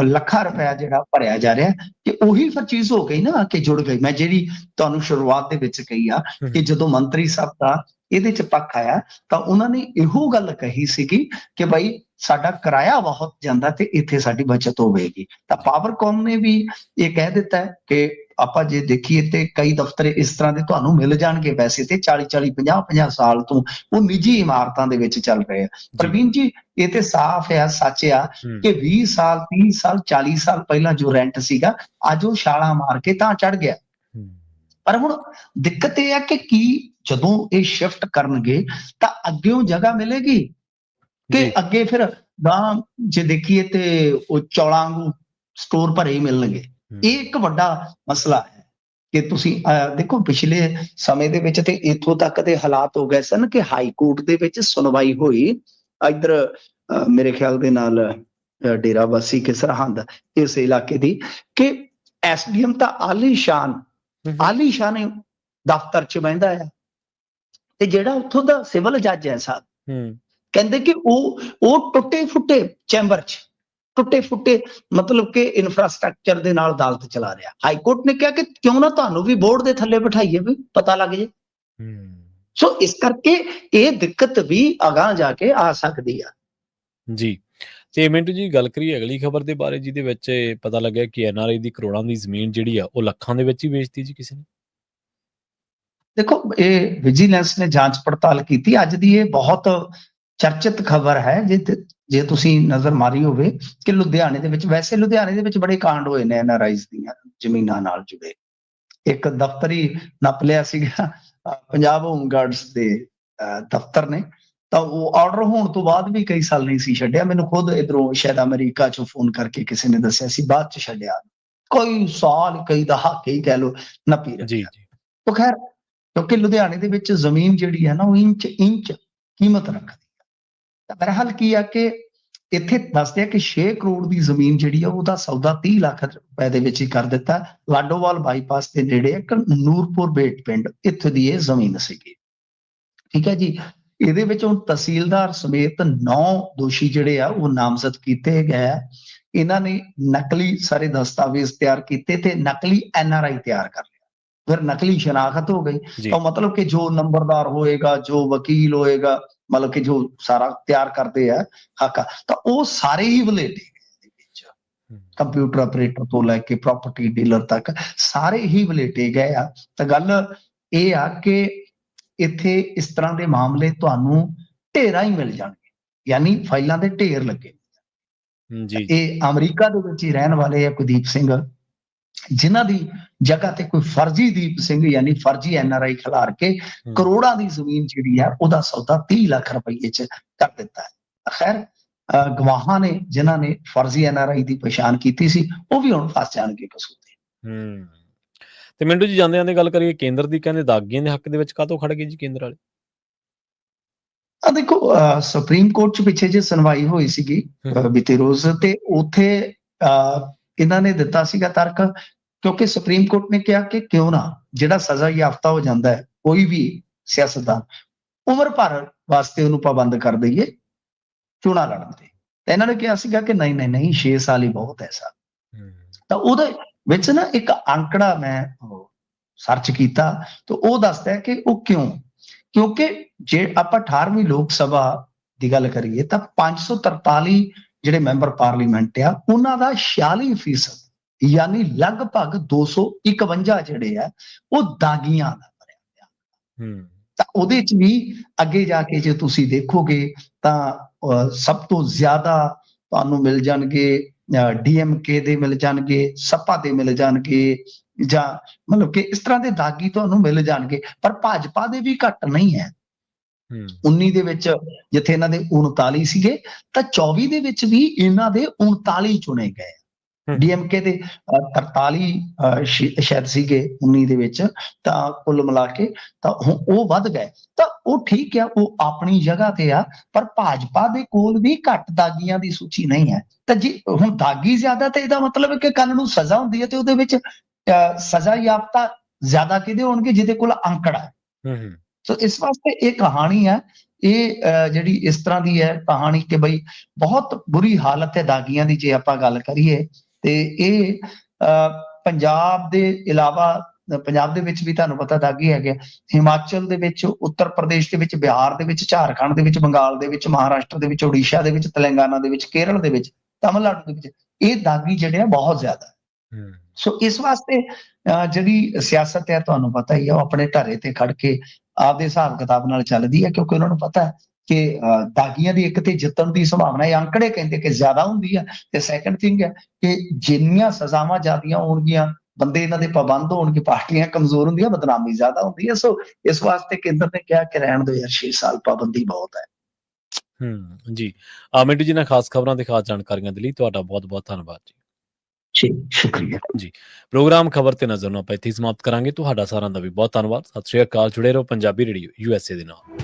ਲੱਖਾਂ ਰੁਪਇਆ ਜਿਹੜਾ ਭਰਿਆ ਜਾ ਰਿਹਾ ਕਿ ਉਹੀ ਫਿਰ ਚੀਜ਼ ਹੋ ਗਈ ਨਾ ਕਿ ਜੁੜ ਗਈ। ਮੈਂ ਜਿਹੜੀ ਤੁਹਾਨੂੰ ਸ਼ੁਰੂਆਤ ਦੇ ਵਿੱਚ ਕਹੀ ਆ ਕਿ ਜਦੋਂ ਮੰਤਰੀ ਸਾਹਿਬ ਦਾ ਇਹਦੇ 'ਚ ਪੱਖ ਆਇਆ ਤਾਂ ਉਹਨਾਂ ਨੇ ਇਹੋ ਗੱਲ ਕਹੀ ਸੀਗੀ ਕਿ ਭਾਈ ਸਾਡਾ ਕਿਰਾਇਆ ਬਹੁਤ ਜਾਂਦਾ ਤੇ ਇੱਥੇ ਸਾਡੀ ਬਚਤ ਹੋਵੇਗੀ। ਤਾਂ ਪਾਵਰਕੌਮ ਨੇ ਵੀ ਇਹ ਕਹਿ ਦਿੱਤਾ ਕਿ ਆਪਾਂ ਜੇ ਦੇਖੀਏ ਤੇ ਕਈ ਦਫ਼ਤਰ ਇਸ ਤਰ੍ਹਾਂ ਦੇ ਤੁਹਾਨੂੰ ਮਿਲ ਜਾਣਗੇ ਵੈਸੇ ਤੇ 40 40 50 50 ਸਾਲ ਤੋਂ ਉਹ ਨਿੱਜੀ ਇਮਾਰਤਾਂ ਦੇ ਵਿੱਚ ਚੱਲ ਰਹੇ ਆ। ਪ੍ਰਵੀਨ ਜੀ ਇਹ ਤੇ ਸਾਫ਼ ਹੈ ਸੱਚ ਆ ਕਿ 20 ਸਾਲ 30 ਸਾਲ 40 ਸਾਲ ਪਹਿਲਾਂ ਜੋ ਰੈਂਟ ਸੀਗਾ ਅੱਜ ਉਹ ਛਾਲਾਂ ਮਾਰ ਕੇ ਤਾਂ ਚੜ ਗਿਆ। ਪਰ ਹੁਣ ਦਿੱਕਤ ਇਹ ਹੈ ਕਿ ਕੀ ਜਦੋਂ ਇਹ ਸ਼ਿਫਟ ਕਰਨਗੇ ਤਾਂ ਅੱਗੇੋਂ ਜਗ੍ਹਾ ਮਿਲੇਗੀ? ਕਿ ਅੱਗੇ ਫਿਰ ਗਾਂ ਜੇ ਦੇਖੀਏ ਤੇ ਉਹ ਚੌਲਾਂ ਨੂੰ ਸਟੋਰ ਭਰੇ ਹੀ ਮਿਲਣਗੇ। ਇਹ ਇੱਕ ਵੱਡਾ ਮਸਲਾ ਹੈ ਕਿ ਤੁਸੀਂ ਦੇਖੋ ਪਿਛਲੇ ਸਮੇਂ ਦੇ ਵਿੱਚ ਤੇ ਇੱਥੋਂ ਤੱਕ ਦੇ ਹਾਲਾਤ ਹੋ ਗਏ ਸਨ ਕਿ ਹਾਈ ਕੋਰਟ ਦੇ ਵਿੱਚ ਸੁਣਵਾਈ ਹੋਈ। ਇਧਰ ਮੇਰੇ ਖਿਆਲ ਦੇ ਨਾਲ ਡੇਰਾਵਾਸੀ ਕਿ ਸਰਹੰਦ ਇਸ ਇਲਾਕੇ ਦੀ ਕਿ ਐਸਡੀਐਮ ਤਾਂ ਆਲੀਸ਼ਾਨ ਹੂੰ, ਆਲੀਸ਼ਾਨ ਦਫ਼ਤਰ 'ਚ ਬਹਿੰਦਾ ਹੈ ਤੇ ਜਿਹੜਾ ਉੱਥੋਂ ਦਾ ਸਿਵਲ ਜੱਜ ਹੈ ਸਾਹਿਬ ਹੂੰ, ਕਹਿੰਦੇ ਕਿ ਉਹ ਉਹ ਟੁੱਟੇ ਫੁੱਟੇ ਚੈਂਬਰ 'ਚ ਟੁੱਟੇ ਫੁੱਟੇ ਮਤਲਬ ਕਿ ਇਨਫਰਾਸਟ੍ਰਕਚਰ ਦੇ ਨਾਲ ਅਦਾਲਤ ਚਲਾ ਰਿਹਾ। ਹਾਈ ਕੋਰਟ ਨੇ ਕਿਹਾ ਕਿ ਕਿਉਂ ਨਾ ਤੁਹਾਨੂੰ ਵੀ ਬੋਰਡ ਦੇ ਥੱਲੇ ਬਿਠਾਈਏ ਵੀ ਪਤਾ ਲੱਗ ਜੇ। ਹੂੰ, ਸੋ ਇਸ ਕਰਕੇ ਇਹ ਦਿੱਕਤ ਵੀ ਅਗਾਹ ਜਾ ਕੇ ਆ ਸਕਦੀ ਆ। ਜੀ। ਤੇ ਮਿੰਟੂ ਜੀ ਗੱਲ ਕਰੀਏ ਅਗਲੀ ਖਬਰ ਦੇ ਬਾਰੇ ਜਿਹਦੇ ਵਿੱਚ ਪਤਾ ਲੱਗਿਆ ਕਿ ਐਨਆਰਆਈ ਦੀ ਕਰੋੜਾਂ ਦੀ ਜ਼ਮੀਨ ਜਿਹੜੀ ਆ ਉਹ ਲੱਖਾਂ ਦੇ ਵਿੱਚ ਹੀ ਵੇਚਤੀ ਜੀ ਕਿਸੇ ਨੇ। ਦੇਖੋ ਇਹ ਵਿਜੀਲੈਂਸ ਨੇ ਜਾਂਚ ਪੜਤਾਲ ਕੀਤੀ। ਅੱਜ ਦੀ ਇਹ ਬਹੁਤ ਚਰਚਿਤ ਖਬਰ ਹੈ ਜੇ ਜੇ ਤੁਸੀਂ ਨਜ਼ਰ ਮਾਰੀ ਹੋਵੇ ਕਿ ਲੁਧਿਆਣੇ ਦੇ ਵਿੱਚ ਵੈਸੇ ਲੁਧਿਆਣੇ ਦੇ ਵਿੱਚ ਬੜੇ ਕਾਂਡ ਹੋਏ ਨੇ ਐਨਆਰਆਈਜ਼ ਦੀਆਂ ਜ਼ਮੀਨਾਂ ਨਾਲ ਜੁੜੇ। ਇੱਕ ਦਫ਼ਤਰੀ ਨੱਪ ਲਿਆ ਸੀਗਾ ਪੰਜਾਬ ਹੋਮ ਗਾਰਡਸ ਦੇ ਦਫ਼ਤਰ ਨੇ। ਤਾਂ ਉਹ ਆਰਡਰ ਹੋਣ ਤੋਂ ਬਾਅਦ ਵੀ ਕਈ ਸਾਲ ਨਹੀਂ ਸੀ ਛੱਡਿਆ। ਮੈਨੂੰ ਖੁਦ ਇਧਰੋਂ ਸ਼ਾਇਦ ਅਮਰੀਕਾ ਚੋਂ ਫੋਨ ਕਰਕੇ ਕਿਸੇ ਨੇ ਦੱਸਿਆ ਸੀ ਬਾਅਦ ਚ ਛੱਡਿਆ। ਕੋਈ ਸਾਲ ਕਈ ਦਹਾਕੇ ਹੀ ਕਹਿ ਲੋ ਨੱਪੀ ਰੱਖਿਆ। ਜੀ ਜੀ। ਤਾਂ ਖੈਰ ਕਿਉਂਕਿ ਲੁਧਿਆਣੇ ਦੇ ਵਿੱਚ ਜ਼ਮੀਨ ਜਿਹੜੀ ਹੈ ਨਾ ਉਹ ਇੰਚ ਇੰਚ ਕੀਮਤ ਰੱਖਦੀ ਤਾਂ ਬਹਰਹਾਲ ਕੀ ਆ ਕਿ ਇੱਥੇ ਦੱਸਦੇ ਆ ਕਿ 6 ਕਰੋੜ ਦੀ ਜ਼ਮੀਨ ਜਿਹੜੀ ਆ ਉਹਦਾ ਸੌਦਾ 30 ਲੱਖ ਰੁਪਏ ਦੇ ਵਿੱਚ ਹੀ ਕਰ ਦਿੱਤਾ। ਲਾਡੋਵਾਲ ਬਾਈਪਾਸ ਦੇ ਨੇੜੇ ਇੱਕ ਨੂਰਪੁਰ ਬੇਟ ਪਿੰਡ ਇੱਥੇ ਦੀ ਇਹ ਜ਼ਮੀਨ ਸੀਗੀ। ਠੀਕ ਹੈ ਜੀ? ਇਹਦੇ ਵਿੱਚ ਹੁਣ ਤਹਿਸੀਲਦਾਰ ਸਮੇਤ 9 ਦੋਸ਼ੀ ਜਿਹੜੇ ਆ ਉਹ ਨਾਮਜ਼ਦ ਕੀਤੇ ਗਏ ਆ। ਇਹਨਾਂ ਨੇ ਨਕਲੀ ਸਾਰੇ ਦਸਤਾਵੇਜ਼ ਤਿਆਰ ਕੀਤੇ ਤੇ ਨਕਲੀ ਐਨਆਰਆਈ ਤਿਆਰ ਕਰ ਲਿਆ। ਫਿਰ ਨਕਲੀ ਸ਼ਨਾਖਤ ਹੋ ਗਈ। ਤਾਂ ਮਤਲਬ ਕਿ ਜੋ ਨੰਬਰਦਾਰ ਹੋਏਗਾ ਜੋ ਵਕੀਲ ਹੋਏਗਾ ਮਤਲਬ ਕਿ ਜੋ ਸਾਰਾ ਤਿਆਰ ਕਰਦੇ ਆ ਹਾਕਾ ਤਾਂ ਉਹ ਸਾਰੇ ਹੀ ਹੂੰ, ਕੰਪਿਊਟਰ ਆਪਰੇਟਰ ਤੋਂ ਲੈ ਕੇ ਪ੍ਰਾਪਰਟੀ ਡੀਲਰ ਤੱਕ ਸਾਰੇ ਹੀ ਵਲੇਟੇ ਗਏ ਆ। ਤਾਂ ਗੱਲ ਇਹ ਆ ਕਿ ਇੱਥੇ ਇਸ ਤਰ੍ਹਾਂ ਦੇ ਮਾਮਲੇ ਤੁਹਾਨੂੰ ਢੇਰਾਂ ਹੀ ਮਿਲ ਜਾਣਗੇ। ਯਾਨੀ ਫਾਈਲਾਂ ਦੇ ਢੇਰ ਲੱਗੇ। ਜੀ। ਇਹ ਅਮਰੀਕਾ ਦੇ ਵਿੱਚ ਹੀ ਰਹਿਣ ਵਾਲੇ ਆ ਕੁਲਦੀਪ ਸਿੰਘ। ਜਿਨ੍ਹਾਂ ਦੀ ਜਗ੍ਹਾ ਤੇ ਕੋਈ ਫਰਜ਼ੀ ਦੀਪ ਸਿੰਘ ਯਾਨੀ ਫਰਜ਼ੀ ਐਨਆਰਆਈ ਖਿਲਾਰ ਕੇ ਕਰੋੜਾਂ ਦੀ ਜ਼ਮੀਨ ਜਿਹੜੀ ਹੈ ਉਹਦਾ ਸੌਦਾ 30 ਲੱਖ ਰੁਪਏ ਚ ਕਰ ਦਿੱਤਾ ਹੈ। ਖੈਰ ਗਵਾਹਾਂ ਨੇ ਜਿਨ੍ਹਾਂ ਨੇ ਫਰਜ਼ੀ ਐਨਆਰਆਈ ਦੀ ਪਛਾਣ ਕੀਤੀ ਸੀ ਉਹ ਵੀ ਹੁਣ ਫਸ ਜਾਣਗੇ ਕਸੂਰ ਤੇ ਹੂੰ। ਤੇ ਮਿੰਟੂ ਜੀ ਜਾਂਦੇ ਜਾਂਦੇ ਗੱਲ ਕਰੀਏ ਕੇਂਦਰ ਦੀ ਕਹਿੰਦੇ ਦਾਗੀਆਂ ਦੇ ਹੱਕ ਦੇ ਵਿੱਚ ਕਾਹਤੋਂ ਖੜ ਗਏ ਜੀ ਕੇਂਦਰ ਵਾਲੇ? ਆ ਦੇਖੋ ਸੁਪਰੀਮ ਕੋਰਟ ਚ ਪਿੱਛੇ ਜੇ ਸੁਣਵਾਈ ਹੋਈ ਸੀਗੀ ਬੀਤੇ ਰੋਜ਼ ਤੇ ਉਥੇ ਇਹਨਾਂ ਨੇ ਦਿੱਤਾ ਸੀਗਾ ਤਰਕ ਕਿਉਂਕਿ ਸੁਪਰੀਮ ਕੋਰਟ ਨੇ ਕਿਹਾ ਕਿ ਕਿਉਂ ਨਾ ਜਿਹੜਾ ਸਜ਼ਾ ਯਾਫਤਾ ਹੋ ਜਾਂਦਾ ਹੈ ਕੋਈ ਵੀ ਸਿਆਸਤਦਾਨ ਉਮਰ ਭਰ ਵਾਸਤੇ ਉਹਨੂੰ ਪਾਬੰਦ ਕਰ ਦਈਏ ਚੋਣਾਂ ਲੜਨ ਤੇ। ਤਾਂ ਇਹਨਾਂ ਨੇ ਕਿਹਾ ਸੀਗਾ ਕਿ ਨਹੀਂ ਨਹੀਂ ਨਹੀਂ 6 ਸਾਲ ਹੀ ਬਹੁਤ ਹੈ ਸਰ। ਤਾਂ ਉਹਦੇ ਵਿੱਚ ਨਾ ਇੱਕ ਅੰਕੜਾ ਮੈਂ ਸਰਚ ਕੀਤਾ ਤਾਂ ਉਹ ਦੱਸਦਾ ਹੈ ਕਿ ਉਹ ਕਿਉਂ? ਕਿਉਂਕਿ ਜੇ ਆਪਾਂ 18ਵੀਂ ਲੋਕ ਸਭਾ ਦੀ ਗੱਲ ਕਰੀਏ ਤਾਂ 543 ਜਿਹੜੇ ਮੈਂਬਰ ਪਾਰਲੀਮੈਂਟ ਆ ਉਹਨਾਂ ਦਾ 46% ਯਾਨੀ ਲਗਭਗ 251 ਜਿਹੜੇ ਆ ਉਹ ਦਾਗੀਆਂ ਦਾ ਭਰਿਆ ਹੋਇਆ ਹੂੰ, ਤਾਂ ਉਹਦੇ ਚ ਵੀ ਅੱਗੇ ਜਾ ਕੇ ਜੇ ਤੁਸੀਂ ਦੇਖੋਗੇ ਤਾਂ ਸਭ ਤੋਂ ਜ਼ਿਆਦਾ ਤੁਹਾਨੂੰ ਮਿਲ ਜਾਣਗੇ ਡੀਐਮਕੇ ਦੇ ਮਿਲ ਜਾਣਗੇ ਸਪਾ ਦੇ ਮਿਲ ਜਾਣਗੇ ਜਾਂ ਮਤਲਬ ਕਿ ਇਸ ਤਰ੍ਹਾਂ ਦੇ ਦਾਗੀ ਤੁਹਾਨੂੰ ਮਿਲ ਜਾਣਗੇ ਪਰ ਭਾਜਪਾ ਦੇ ਵੀ ਘੱਟ ਨਹੀਂ ਹੂੰ, 19 ਦੇ ਵਿੱਚ ਜਿੱਥੇ ਇਹਨਾਂ ਦੇ 39 ਸੀਗੇ ਤਾਂ 24 ਦੇ ਵਿੱਚ ਵੀ ਇਹਨਾਂ ਦੇ 39 ਚੁਣੇ ਗਏ। ਡੀਐਮਕੇ ਦੇ ਅਹ, 43 ਅਹ, ਸ਼ੀ- ਸ਼ਾਇਦ ਸੀਗੇ 19 ਦੇ ਵਿੱਚ ਤਾਂ ਕੁੱਲ ਮਿਲਾ ਕੇ ਤਾਂ ਹੁਣ ਉਹ ਵੱਧ ਗਏ। ਤਾਂ ਉਹ ਠੀਕ ਆ ਉਹ ਆਪਣੀ ਜਗ੍ਹਾ ਤੇ ਆ ਪਰ ਭਾਜਪਾ ਦੇ ਕੋਲ ਵੀ ਘੱਟ ਦਾਗੀਆਂ ਦੀ ਸੂਚੀ ਨਹੀਂ ਹੈ। ਤਾਂ ਜੀ ਹੁਣ ਦਾਗੀ ਜ਼ਿਆਦਾ ਤੇ ਇਹਦਾ ਮਤਲਬ ਹੈ ਕਿ ਕੱਲ ਨੂੰ ਸਜ਼ਾ ਹੁੰਦੀ ਹੈ ਤੇ ਉਹਦੇ ਵਿੱਚ ਸਜ਼ਾ ਯਾਫਤਾ ਜ਼ਿਆਦਾ ਕਿਹਦੇ ਹੋਣਗੇ? ਜਿਹਦੇ ਕੋਲ ਅੰਕੜਾ ਹੈ। ਹੂੰ, ਹੂੰ, ਸੋ ਇਸ ਵਾਸਤੇ ਇਹ ਕਹਾਣੀ ਹੈ ਇਹ ਜਿਹੜੀ ਇਸ ਤਰ੍ਹਾਂ ਦੀ ਹੈ ਕਹਾਣੀ ਕਿ ਬਈ ਬਹੁਤ ਬੁਰੀ ਹਾਲਤ ਹੈ ਦਾਗੀਆਂ ਦੀ ਜੇ ਆਪਾਂ ਗੱਲ ਕਰੀਏ ਤੇ ਇਹ ਪੰਜਾਬ ਦੇ ਇਲਾਵਾ ਪੰਜਾਬ ਦੇ ਵਿੱਚ ਵੀ ਤੁਹਾਨੂੰ ਪਤਾ ਦਾਗੀ ਹੈਗੇ ਹਿਮਾਚਲ ਦੇ ਵਿੱਚ ਉੱਤਰ ਪ੍ਰਦੇਸ਼ ਦੇ ਵਿੱਚ ਬਿਹਾਰ ਦੇ ਵਿੱਚ ਝਾਰਖੰਡ ਦੇ ਵਿੱਚ ਬੰਗਾਲ ਦੇ ਵਿੱਚ ਮਹਾਰਾਸ਼ਟਰ ਦੇ ਵਿੱਚ ਓਡੀਸ਼ਾ ਦੇ ਵਿੱਚ ਤੇਲੰਗਾਨਾ ਦੇ ਵਿੱਚ ਕੇਰਲ ਦੇ ਵਿੱਚ ਤਮਿਲਨਾਡੂ ਦੇ ਵਿੱਚ ਇਹ ਦਾਗੀ ਜਿਹੜੇ ਆ ਬਹੁਤ ਜ਼ਿਆਦਾ ਸੋ ਇਸ ਵਾਸਤੇ ਜਿਹੜੀ ਸਿਆਸਤ ਹੈ ਤੁਹਾਨੂੰ ਪਤਾ ਹੀ ਹੈ ਉਹ ਆਪਣੇ ਢਾਰੇ ਤੇ ਖੜ ਕੇ ਆਪਦੇ ਹਿਸਾਬ ਕਿਤਾਬ ਨਾਲ ਚੱਲਦੀ ਹੈ, ਕਿਉਂਕਿ ਉਹਨਾਂ ਨੂੰ ਪਤਾ ਹੈ ਕਿ ਦਾਗੀਆਂ ਦੀ ਇੱਕ ਤੇ ਜਿੱਤਣ ਦੀ ਸੰਭਾਵਨਾ ਇਹ ਅੰਕੜੇ ਕਹਿੰਦੇ ਕਿ ਜ਼ਿਆਦਾ ਹੁੰਦੀ ਹੈ ਤੇ ਸੈਕੰਡ ਥਿੰਗ ਹੈ ਕਿ ਜਿੰਨੀਆਂ ਸਜ਼ਾਵਾਂ ਜ਼ਿਆਦੀਆਂ ਹੋਣਗੀਆਂ, ਬੰਦੇ ਇਹਨਾਂ ਦੇ ਪਾਬੰਦ ਹੋਣਗੇ, ਪਾਰਟੀਆਂ ਕਮਜ਼ੋਰ ਹੁੰਦੀਆਂ, ਬਦਨਾਮੀ ਜ਼ਿਆਦਾ ਹੁੰਦੀ ਹੈ, ਸੋ ਇਸ ਵਾਸਤੇ ਕੇਂਦਰ ਨੇ ਕਿਹਾ ਕਿ ਰਹਿਣ ਦਿਓ ਯਾਰ 6 ਸਾਲ ਪਾਬੰਦੀ ਬਹੁਤ ਹੈ। ਹੂੰ, ਜੀ। ਆ ਮਿੰਟੂ ਜੀ ਨਾਲ ਖਾਸ ਖਬਰਾਂ ਤੇ ਖਾਸ ਜਾਣਕਾਰੀਆਂ ਦੇ ਲਈ ਤੁਹਾਡਾ ਬਹੁਤ ਬਹੁਤ ਧੰਨਵਾਦ ਜੀ। ਜੀ, ਸ਼ੁਕਰੀਆ। ਪ੍ਰੋਗਰਾਮ ਖਬਰ ਤੇ ਨਜ਼ਰ ਨੂੰ ਆਪਾਂ ਇੱਥੇ ਸਮਾਪਤ ਕਰਾਂਗੇ। ਤੁਹਾਡਾ ਸਾਰਿਆਂ ਦਾ ਵੀ ਬਹੁਤ ਧੰਨਵਾਦ। ਸਤਿ ਸ਼੍ਰੀ ਅਕਾਲ। ਜੁੜੇ ਰਹੋ Punjabi radio U S A ਦੇ ਨਾਲ।